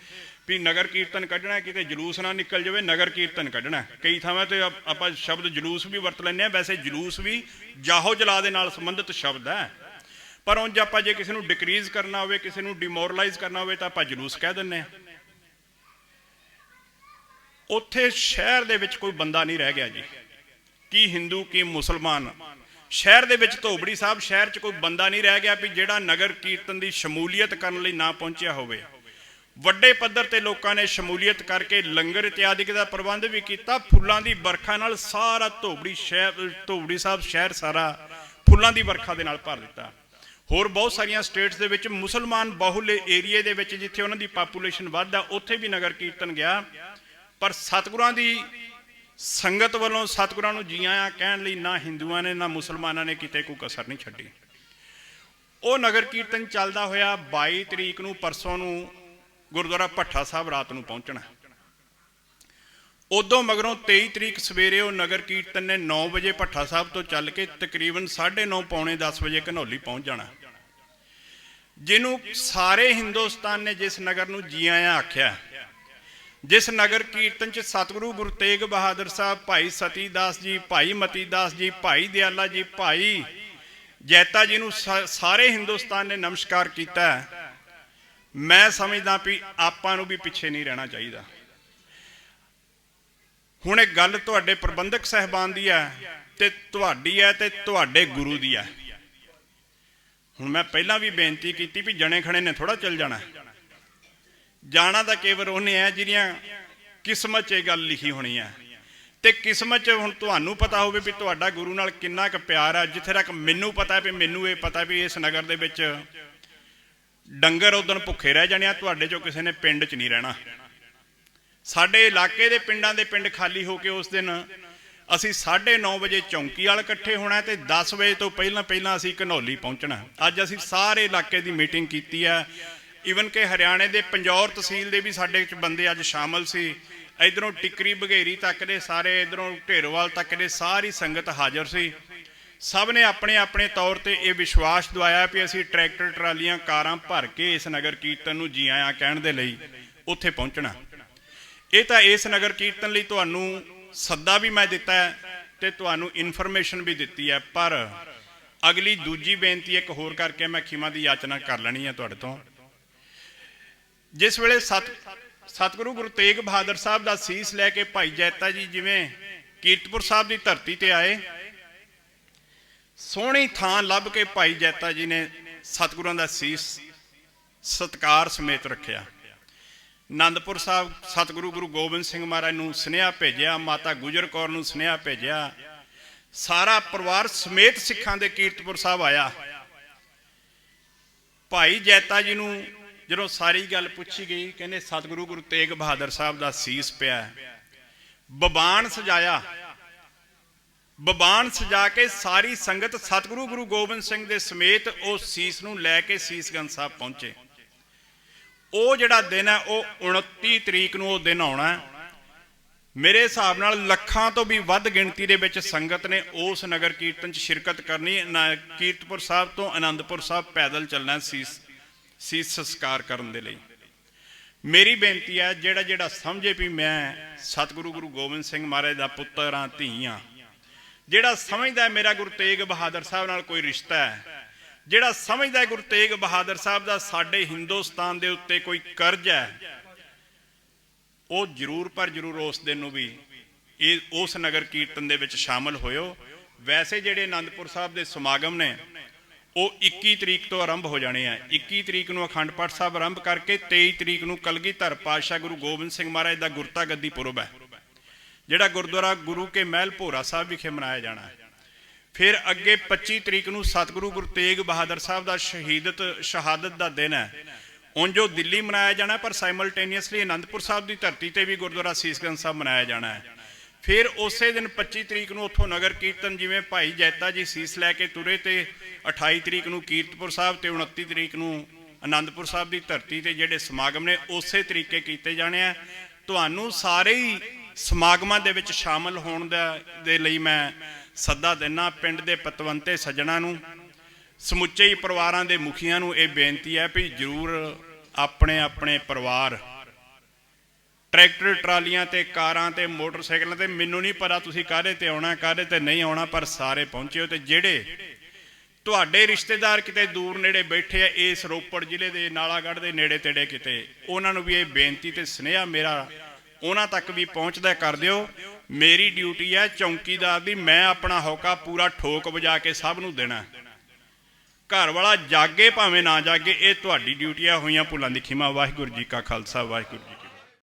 [SPEAKER 1] ਵੀ ਨਗਰ ਕੀਰਤਨ ਕੱਢਣਾ, ਕਿਤੇ ਜਲੂਸ ਨਾ ਨਿਕਲ ਜਾਵੇ, ਨਗਰ ਕੀਰਤਨ ਕੱਢਣਾ। ਕਈ ਥਾਵਾਂ ਤੇ ਆਪਾਂ ਸ਼ਬਦ ਜਲੂਸ ਵੀ ਵਰਤ ਲੈਂਦੇ ਆ ਵੈਸੇ ਜਲੂਸ ਵੀ ਜਾਹੋ ਜਲਾ ਦੇ ਨਾਲ ਸੰਬੰਧਿਤ ਸ਼ਬਦ ਹੈ। ਪਰ ਉਂਝ ਆਪਾਂ ਜੇ ਕਿਸੇ ਨੂੰ ਡਿਕਰੀਜ਼ ਕਰਨਾ ਹੋਵੇ, ਕਿਸੇ ਨੂੰ ਡਿਮੋਰਲਾਈਜ਼ ਕਰਨਾ ਹੋਵੇ, ਤਾਂ ਆਪਾਂ ਜਲੂਸ ਕਹਿ ਦਿੰਦੇ ਆ ਉੱਥੇ ਸ਼ਹਿਰ ਦੇ ਵਿੱਚ ਕੋਈ ਬੰਦਾ ਨਹੀਂ ਰਹਿ ਗਿਆ ਜੀ। ਕੀ ਹਿੰਦੂ, ਕੀ ਮੁਸਲਮਾਨ। ਸ਼ਹਿਰ ਦੇ ਵਿੱਚ ਧੋਬੜੀ ਸਾਹਿਬ, ਸ਼ਹਿਰ 'ਚ ਕੋਈ ਬੰਦਾ ਨਹੀਂ ਰਹਿ ਗਿਆ ਵੀ ਜਿਹੜਾ ਨਗਰ ਕੀਰਤਨ ਦੀ ਸ਼ਮੂਲੀਅਤ ਕਰਨ ਲਈ ਨਾ ਪਹੁੰਚਿਆ ਹੋਵੇ। ਵੱਡੇ ਪੱਧਰ ਤੇ ਲੋਕਾਂ ਨੇ ਸ਼ਮੂਲੀਅਤ ਕਰਕੇ ਲੰਗਰ ਇਤਿਆਦਿਕ ਦਾ ਪ੍ਰਬੰਧ ਵੀ ਕੀਤਾ। ਫੁੱਲਾਂ ਦੀ ਵਰਖਾ ਨਾਲ ਸਾਰਾ ਧੋਬੜੀ ਸ਼ਹਿਰ, ਧੋਬੜੀ ਸਾਹਿਬ ਸ਼ਹਿਰ ਸਾਰਾ ਫੁੱਲਾਂ ਦੀ ਵਰਖਾ ਦੇ ਨਾਲ ਭਰ ਦਿੱਤਾ। ਹੋਰ ਬਹੁਤ ਸਾਰੀਆਂ ਸਟੇਟਸ ਦੇ ਵਿੱਚ ਮੁਸਲਮਾਨ ਬਾਹੁਲ ਏਰੀਏ ਦੇ ਵਿੱਚ ਜਿੱਥੇ ਉਹਨਾਂ ਦੀ ਪਾਪੂਲੇਸ਼ਨ ਵੱਧ ਆ ਉੱਥੇ ਵੀ ਨਗਰ ਕੀਰਤਨ ਗਿਆ। ਪਰ ਸਤਿਗੁਰਾਂ ਦੀ ਸੰਗਤ ਵੱਲੋਂ ਸਤਿਗੁਰਾਂ ਨੂੰ ਜੀ ਆਇਆਂ ਕਹਿਣ ਲਈ ਨਾ ਹਿੰਦੂਆਂ ਨੇ, ਨਾ ਮੁਸਲਮਾਨਾਂ ਨੇ ਕਿਤੇ ਕੋਈ ਕਸਰ ਨਹੀਂ ਛੱਡੀ। ਉਹ ਨਗਰ ਕੀਰਤਨ ਚੱਲਦਾ ਹੋਇਆ 22 ਤਰੀਕ ਨੂੰ ਪਰਸੋਂ ਨੂੰ ਗੁਰਦੁਆਰਾ ਭੱਠਾ ਸਾਹਿਬ ਰਾਤ ਨੂੰ ਪਹੁੰਚਣਾ। ਉਦੋਂ ਮਗਰੋਂ 23 ਤਰੀਕ ਸਵੇਰੇ ਉਹ ਨਗਰ ਕੀਰਤਨ ਨੇ 9 ਵਜੇ ਭੱਠਾ ਸਾਹਿਬ ਤੋਂ ਚੱਲ ਕੇ ਤਕਰੀਬਨ 9:30 ਪੌਣੇ 10 ਵਜੇ ਘਨੌਲੀ ਪਹੁੰਚ ਜਾਣਾ। ਜਿਹਨੂੰ ਸਾਰੇ ਹਿੰਦੁਸਤਾਨ ਨੇ ਜਿਸ ਨਗਰ ਨੂੰ ਜੀ ਆਇਆਂ ਆਖਿਆ ਜਿਸ ਨਗਰ ਕੀਰਤਨ ਚ ਸਤਿਗੁਰੂ ਗੁਰੂ ਤੇਗ ਬਹਾਦਰ ਸਾਹਿਬ, ਭਾਈ ਸਤੀ ਦਾਸ ਜੀ, ਭਾਈ ਮਤੀ ਦਾਸ ਜੀ, ਭਾਈ ਦਿਆਲਾ ਜੀ, ਭਾਈ ਜੈਤਾ ਜੀ ਨੂੰ ਸਾ- ਸਾਰੇ ਹਿੰਦੁਸਤਾਨ ਨੇ ਨਮਸਕਾਰ ਕੀਤਾ। ਹੈ। ਮੈਂ ਸਮਝਦਾ ਵੀ ਆਪਾਂ ਨੂੰ ਵੀ ਪਿੱਛੇ ਨਹੀਂ ਰਹਿਣਾ ਚਾਹੀਦਾ। ਹੁਣ ਇਹ ਗੱਲ ਤੁਹਾਡੇ ਪ੍ਰਬੰਧਕ ਸਹਿਬਾਨ ਦੀ ਹੈ ਤੇ ਤੁਹਾਡੀ ਹੈ ਤੇ ਤੁਹਾਡੇ ਗੁਰੂ ਦੀ ਹੈ। ਹੁਣ ਮੈਂ ਪਹਿਲਾਂ ਵੀ ਬੇਨਤੀ ਕੀਤੀ ਵੀ ਜਣੇ ਖਣੇ ਨੇ ਥੋੜਾ ਚੱਲ ਜਾਣਾ। ਜਾਣਾ ਤਾਂ ਕੇਵਲ ਉਹਨੇ ਹੈ ਜਿਹੜੀਆਂ ਕਿਸਮਤ 'ਚ ਇਹ ਗੱਲ ਲਿਖੀ ਹੋਣੀ ਹੈ ਤੇ ਕਿਸਮਤ 'ਚ ਹੁਣ ਤੁਹਾਨੂੰ ਪਤਾ ਹੋਵੇ ਵੀ ਤੁਹਾਡਾ ਗੁਰੂ ਨਾਲ ਕਿੰਨਾ ਕੁ ਪਿਆਰ ਹੈ ਜਿੱਥੇ ਤੱਕ ਮੈਨੂੰ ਪਤਾ ਵੀ ਮੈਨੂੰ ਇਹ ਪਤਾ ਵੀ ਇਸ ਨਗਰ ਦੇ ਵਿੱਚ ਡੰਗਰ ਉਦੋਂ ਭੁੱਖੇ ਰਹਿ ਜਾਣੇ ਆ, ਤੁਹਾਡੇ ਚੋਂ ਕਿਸੇ ਨੇ ਪਿੰਡ 'ਚ ਨਹੀਂ ਰਹਿਣਾ। ਸਾਡੇ ਇਲਾਕੇ ਦੇ ਪਿੰਡਾਂ ਦੇ ਪਿੰਡ ਖਾਲੀ ਹੋ ਕੇ ਉਸ ਦਿਨ ਅਸੀਂ 9:30 ਵਜੇ ਚੌਂਕੀ ਵਾਲ ਇਕੱਠੇ ਹੋਣਾ ਤੇ 10 ਵਜੇ ਤੋਂ ਪਹਿਲਾਂ ਪਹਿਲਾਂ ਅਸੀਂ ਘਨੌਲੀ ਪਹੁੰਚਣਾ। ਅੱਜ ਅਸੀਂ ਸਾਰੇ ਇਲਾਕੇ ਦੀ ਮੀਟਿੰਗ ਕੀਤੀ ਹੈ ਈਵਨ ਕਿ ਹਰਿਆਣੇ ਦੇ ਪੰਜੌਰ ਤਹਿਸੀਲ ਦੇ ਵੀ ਸਾਡੇ ਵਿੱਚ ਬੰਦੇ ਅੱਜ ਸ਼ਾਮਲ ਸੀ। ਇਧਰੋਂ ਟਿਕਰੀ ਬਘੇਰੀ ਤੱਕ ਦੇ ਸਾਰੇ, ਇਧਰੋਂ ਢੇਰੋਵਾਲ ਤੱਕ ਦੇ ਸਾਰੀ ਸੰਗਤ ਹਾਜ਼ਰ ਸੀ। ਸਭ ਨੇ ਆਪਣੇ ਆਪਣੇ ਤੌਰ ਤੇ ਇਹ ਵਿਸ਼ਵਾਸ ਦਵਾਇਆ ਵੀ ਅਸੀਂ ਟਰੈਕਟਰ, ਟਰਾਲੀਆਂ, ਕਾਰਾਂ ਭਰ ਕੇ ਇਸ ਨਗਰ ਕੀਰਤਨ ਨੂੰ ਜੀ ਆਇਆਂ ਕਹਿਣ ਦੇ ਲਈ ਉੱਥੇ ਪਹੁੰਚਣਾ। ਇਹ ਤਾਂ ਇਸ ਨਗਰ ਕੀਰਤਨ ਲਈ ਤੁਹਾਨੂੰ ਸੱਦਾ ਵੀ ਮੈਂ ਦਿੱਤਾ ਹੈ ਤੇ ਤੁਹਾਨੂੰ ਇਨਫੋਰਮੇਸ਼ਨ ਵੀ ਦਿੱਤੀ ਹੈ। ਪਰ ਅਗਲੀ ਦੂਜੀ ਬੇਨਤੀ ਇੱਕ ਹੋਰ ਕਰਕੇ ਮੈਂ ਖਿਮਾ ਦੀ ਯਾਚਨਾ ਕਰ ਲੈਣੀ ਹੈ ਤੁਹਾਡੇ ਤੋਂ। ਜਿਸ ਵੇਲੇ ਸਤ ਸਤਿਗੁਰੂ ਗੁਰੂ ਤੇਗ ਬਹਾਦਰ ਸਾਹਿਬ ਦਾ ਸੀਸ ਲੈ ਕੇ ਭਾਈ ਜੈਤਾ ਜੀ ਜਿਵੇਂ ਕੀਰਤਪੁਰ ਸਾਹਿਬ ਦੀ ਧਰਤੀ ਤੇ ਆਏ, ਸੋਹਣੀ ਥਾਂ ਲੱਭ ਕੇ ਭਾਈ ਜੈਤਾ ਜੀ ਨੇ ਸਤਿਗੁਰਾਂ ਦਾ ਸੀਸ ਸਤਕਾਰ ਸਮੇਤ ਰੱਖਿਆ। ਆਨੰਦਪੁਰ ਸਾਹਿਬ ਸਤਿਗੁਰੂ ਗੁਰੂ ਗੋਬਿੰਦ ਸਿੰਘ ਮਹਾਰਾਜ ਨੂੰ ਸੁਨੇਹਾ ਭੇਜਿਆ, ਮਾਤਾ ਗੁਜਰ ਕੌਰ ਨੂੰ ਸੁਨੇਹਾ ਭੇਜਿਆ। ਸਾਰਾ ਪਰਿਵਾਰ ਸਮੇਤ ਸਿੱਖਾਂ ਦੇ ਕੀਰਤਪੁਰ ਸਾਹਿਬ ਆਇਆ। ਭਾਈ ਜੈਤਾ ਜੀ ਨੂੰ ਜਦੋਂ ਸਾਰੀ ਗੱਲ ਪੁੱਛੀ ਗਈ, ਕਹਿੰਦੇ ਸਤਿਗੁਰੂ ਗੁਰੂ ਤੇਗ ਬਹਾਦਰ ਸਾਹਿਬ ਦਾ ਸੀਸ ਪਿਆ ਬਬਾਨ ਸਜਾਇਆ। ਬਬਾਨ ਸਜਾ ਕੇ ਸਾਰੀ ਸੰਗਤ ਸਤਿਗੁਰੂ ਗੁਰੂ ਗੋਬਿੰਦ ਸਿੰਘ ਦੇ ਸਮੇਤ ਉਹ ਸੀਸ ਨੂੰ ਲੈ ਕੇ ਸੀਸਗੰਜ ਸਾਹਿਬ ਪਹੁੰਚੇ। ਉਹ ਜਿਹੜਾ ਦਿਨ ਹੈ, ਉਹ 29 ਤਰੀਕ ਨੂੰ ਉਹ ਦਿਨ ਆਉਣਾ ਹੈ। ਮੇਰੇ ਹਿਸਾਬ ਨਾਲ ਲੱਖਾਂ ਤੋਂ ਵੀ ਵੱਧ ਗਿਣਤੀ ਦੇ ਵਿੱਚ ਸੰਗਤ ਨੇ ਉਸ ਨਗਰ ਕੀਰਤਨ 'ਚ ਸ਼ਿਰਕਤ ਕਰਨੀ ਕੀਰਤਪੁਰ ਸਾਹਿਬ ਤੋਂ ਆਨੰਦਪੁਰ ਸਾਹਿਬ ਪੈਦਲ ਚੱਲਣਾ ਸੀਸ ਸੀਸ ਸੰਸਕਾਰ ਕਰਨ ਦੇ ਲਈ। ਮੇਰੀ ਬੇਨਤੀ ਹੈ, ਜਿਹੜਾ ਜਿਹੜਾ ਸਮਝੇ ਵੀ ਮੈਂ ਸਤਿਗੁਰੂ ਗੁਰੂ ਗੋਬਿੰਦ ਸਿੰਘ ਮਹਾਰਾਜ ਦਾ ਪੁੱਤਰ ਹਾਂ ਧੀ ਹਾਂ ਜਿਹੜਾ ਸਮਝਦਾ ਮੇਰਾ ਗੁਰੂ ਤੇਗ ਬਹਾਦਰ ਸਾਹਿਬ ਨਾਲ ਕੋਈ ਰਿਸ਼ਤਾ ਹੈ। ਜਿਹੜਾ ਸਮਝਦਾ ਗੁਰੂ ਤੇਗ ਬਹਾਦਰ ਸਾਹਿਬ ਦਾ ਸਾਡੇ ਹਿੰਦੁਸਤਾਨ ਦੇ ਉੱਤੇ ਕੋਈ ਕਰਜ਼ ਹੈ, ਉਹ ਜ਼ਰੂਰ ਪਰ ਜ਼ਰੂਰ ਉਸ ਦਿਨ ਨੂੰ ਵੀ ਇਹ, ਉਸ ਨਗਰ ਕੀਰਤਨ ਦੇ ਵਿੱਚ ਸ਼ਾਮਲ ਹੋਇਓ। ਵੈਸੇ ਜਿਹੜੇ ਆਨੰਦਪੁਰ ਸਾਹਿਬ ਦੇ ਸਮਾਗਮ ਨੇ ਉਹ 21 ਤਰੀਕ ਤੋਂ ਆਰੰਭ ਹੋ ਜਾਣੇ ਆ। 21 ਤਰੀਕ ਨੂੰ ਅਖੰਡ ਪਾਠ ਸਾਹਿਬ ਆਰੰਭ ਕਰਕੇ 23 ਤਰੀਕ ਨੂੰ ਕਲਗੀਧਰ ਪਾਤਸ਼ਾਹ ਗੁਰੂ ਗੋਬਿੰਦ ਸਿੰਘ ਮਹਾਰਾਜ ਦਾ ਗੁਰਤਾ ਗੱਦੀ ਪੁਰਬ ਹੈ। ਜਿਹੜਾ ਗੁਰਦੁਆਰਾ ਗੁਰੂ ਕੇ ਮਹਿਲ ਭੋਰਾ ਸਾਹਿਬ ਵਿਖੇ ਮਨਾਇਆ ਜਾਣਾ ਹੈ। ਫਿਰ ਅੱਗੇ 25 ਤਰੀਕ ਨੂੰ ਸਤਿਗੁਰੂ ਗੁਰੂ ਤੇਗ ਬਹਾਦਰ ਸਾਹਿਬ ਦਾ ਸ਼ਹੀਦਤ, ਸ਼ਹਾਦਤ ਦਾ ਦਿਨ ਹੈ। ਉਂਝ ਜੋ ਦਿੱਲੀ ਮਨਾਇਆ ਜਾਣਾ ਪਰ ਸਾਈਮਲਟੇਨੀਅਸਲੀ ਆਨੰਦਪੁਰ ਸਾਹਿਬ ਦੀ ਧਰਤੀ ਤੇ ਵੀ ਗੁਰਦੁਆਰਾ ਸੀਸਗੰਜ ਸਾਹਿਬ ਮਨਾਇਆ ਜਾਣਾ ਹੈ। ਫਿਰ ਉਸੇ ਦਿਨ 25 ਤਰੀਕ ਨੂੰ ਉੱਥੋਂ ਨਗਰ ਕੀਰਤਨ, ਜਿਵੇਂ ਭਾਈ ਜੈਤਾ ਜੀ ਸੀਸ ਲੈ ਕੇ ਤੁਰੇ ਤੇ 28 ਤਰੀਕ ਨੂੰ ਕੀਰਤਪੁਰ ਸਾਹਿਬ ਤੇ 29 ਤਰੀਕ ਨੂੰ ਆਨੰਦਪੁਰ ਸਾਹਿਬ ਦੀ ਧਰਤੀ ਤੇ ਜਿਹੜੇ ਸਮਾਗਮ ਨੇ, ਉਸੇ ਤਰੀਕੇ ਕੀਤੇ ਜਾਣੇ ਆ। ਤੁਹਾਨੂੰ ਸਾਰੇ ਹੀ ਸਮਾਗਮਾਂ ਦੇ ਵਿੱਚ ਸ਼ਾਮਲ ਹੋਣ ਦਾ, ਦੇ ਲਈ ਮੈਂ ਸੱਦਾ ਦਿਨਾ ਪਿੰਡ ਦੇ ਪਤਵੰਤੇ ਸੱਜਣਾ ਨੂੰ। ਸਮੁੱਚੇ ਹੀ ਪਰਿਵਾਰਾਂ ਦੇ ਮੁਖੀਆਂ ਨੂੰ ਇਹ ਬੇਨਤੀ ਹੈ ਵੀ ਜਰੂਰ ਆਪਣੇ ਆਪਣੇ ਪਰਿਵਾਰ ਟਰੈਕਟਰ, ਟਰਾਲੀਆਂ ਤੇ, ਕਾਰਾਂ ਤੇ, ਮੋਟਰਸਾਈਕਲਾਂ ਤੇ ਮੈਨੂੰ ਨਹੀਂ ਪਤਾ ਤੁਸੀਂ ਕਾਹਦੇ ਤੇ ਆਉਣਾ, ਕਾਹਦੇ ਤੇ ਨਹੀਂ ਆਉਣਾ, ਪਰ ਸਾਰੇ ਪਹੁੰਚੇ ਹੋ ਤੇ ਜਿਹੜੇ ਤੁਹਾਡੇ ਰਿਸ਼ਤੇਦਾਰ ਕਿਤੇ ਦੂਰ ਨੇੜੇ ਬੈਠੇ ਆ, ਇਸ ਰੋਪੜ ਜ਼ਿਲ੍ਹੇ ਦੇ, ਨਾਲਾਗੜ੍ਹ ਦੇ ਨੇੜੇ ਤੇੜੇ ਕਿਤੇ, ਉਹਨਾਂ ਨੂੰ ਵੀ ਇਹ ਬੇਨਤੀ ਤੇ ਸੁਨੇਹਾ ਮੇਰਾ, ਉਹਨਾਂ ਤੱਕ ਵੀ ਪਹੁੰਚਦਾ ਕਰ ਦਿਓ। ਮੇਰੀ ਡਿਊਟੀ ਹੈ ਚੌਂਕੀਦਾਰ ਦੀ, ਮੈਂ ਆਪਣਾ ਹੌਕਾ ਪੂਰਾ ਠੋਕ ਵਜਾ ਕੇ ਸਭ ਨੂੰ ਦੇਣਾ। ਘਰ ਵਾਲਾ ਜਾਗੇ ਭਾਵੇਂ ਨਾ ਜਾਗੇ, ਇਹ ਤੁਹਾਡੀ ਡਿਊਟੀ ਆ ਹੋਈਆਂ ਭੁੱਲਾਂ ਦੀ ਖਿਮਾ। ਵਾਹਿਗੁਰੂ ਜੀ ਕਾ ਖਾਲਸਾ, ਵਾਹਿਗੁਰੂ ਜੀ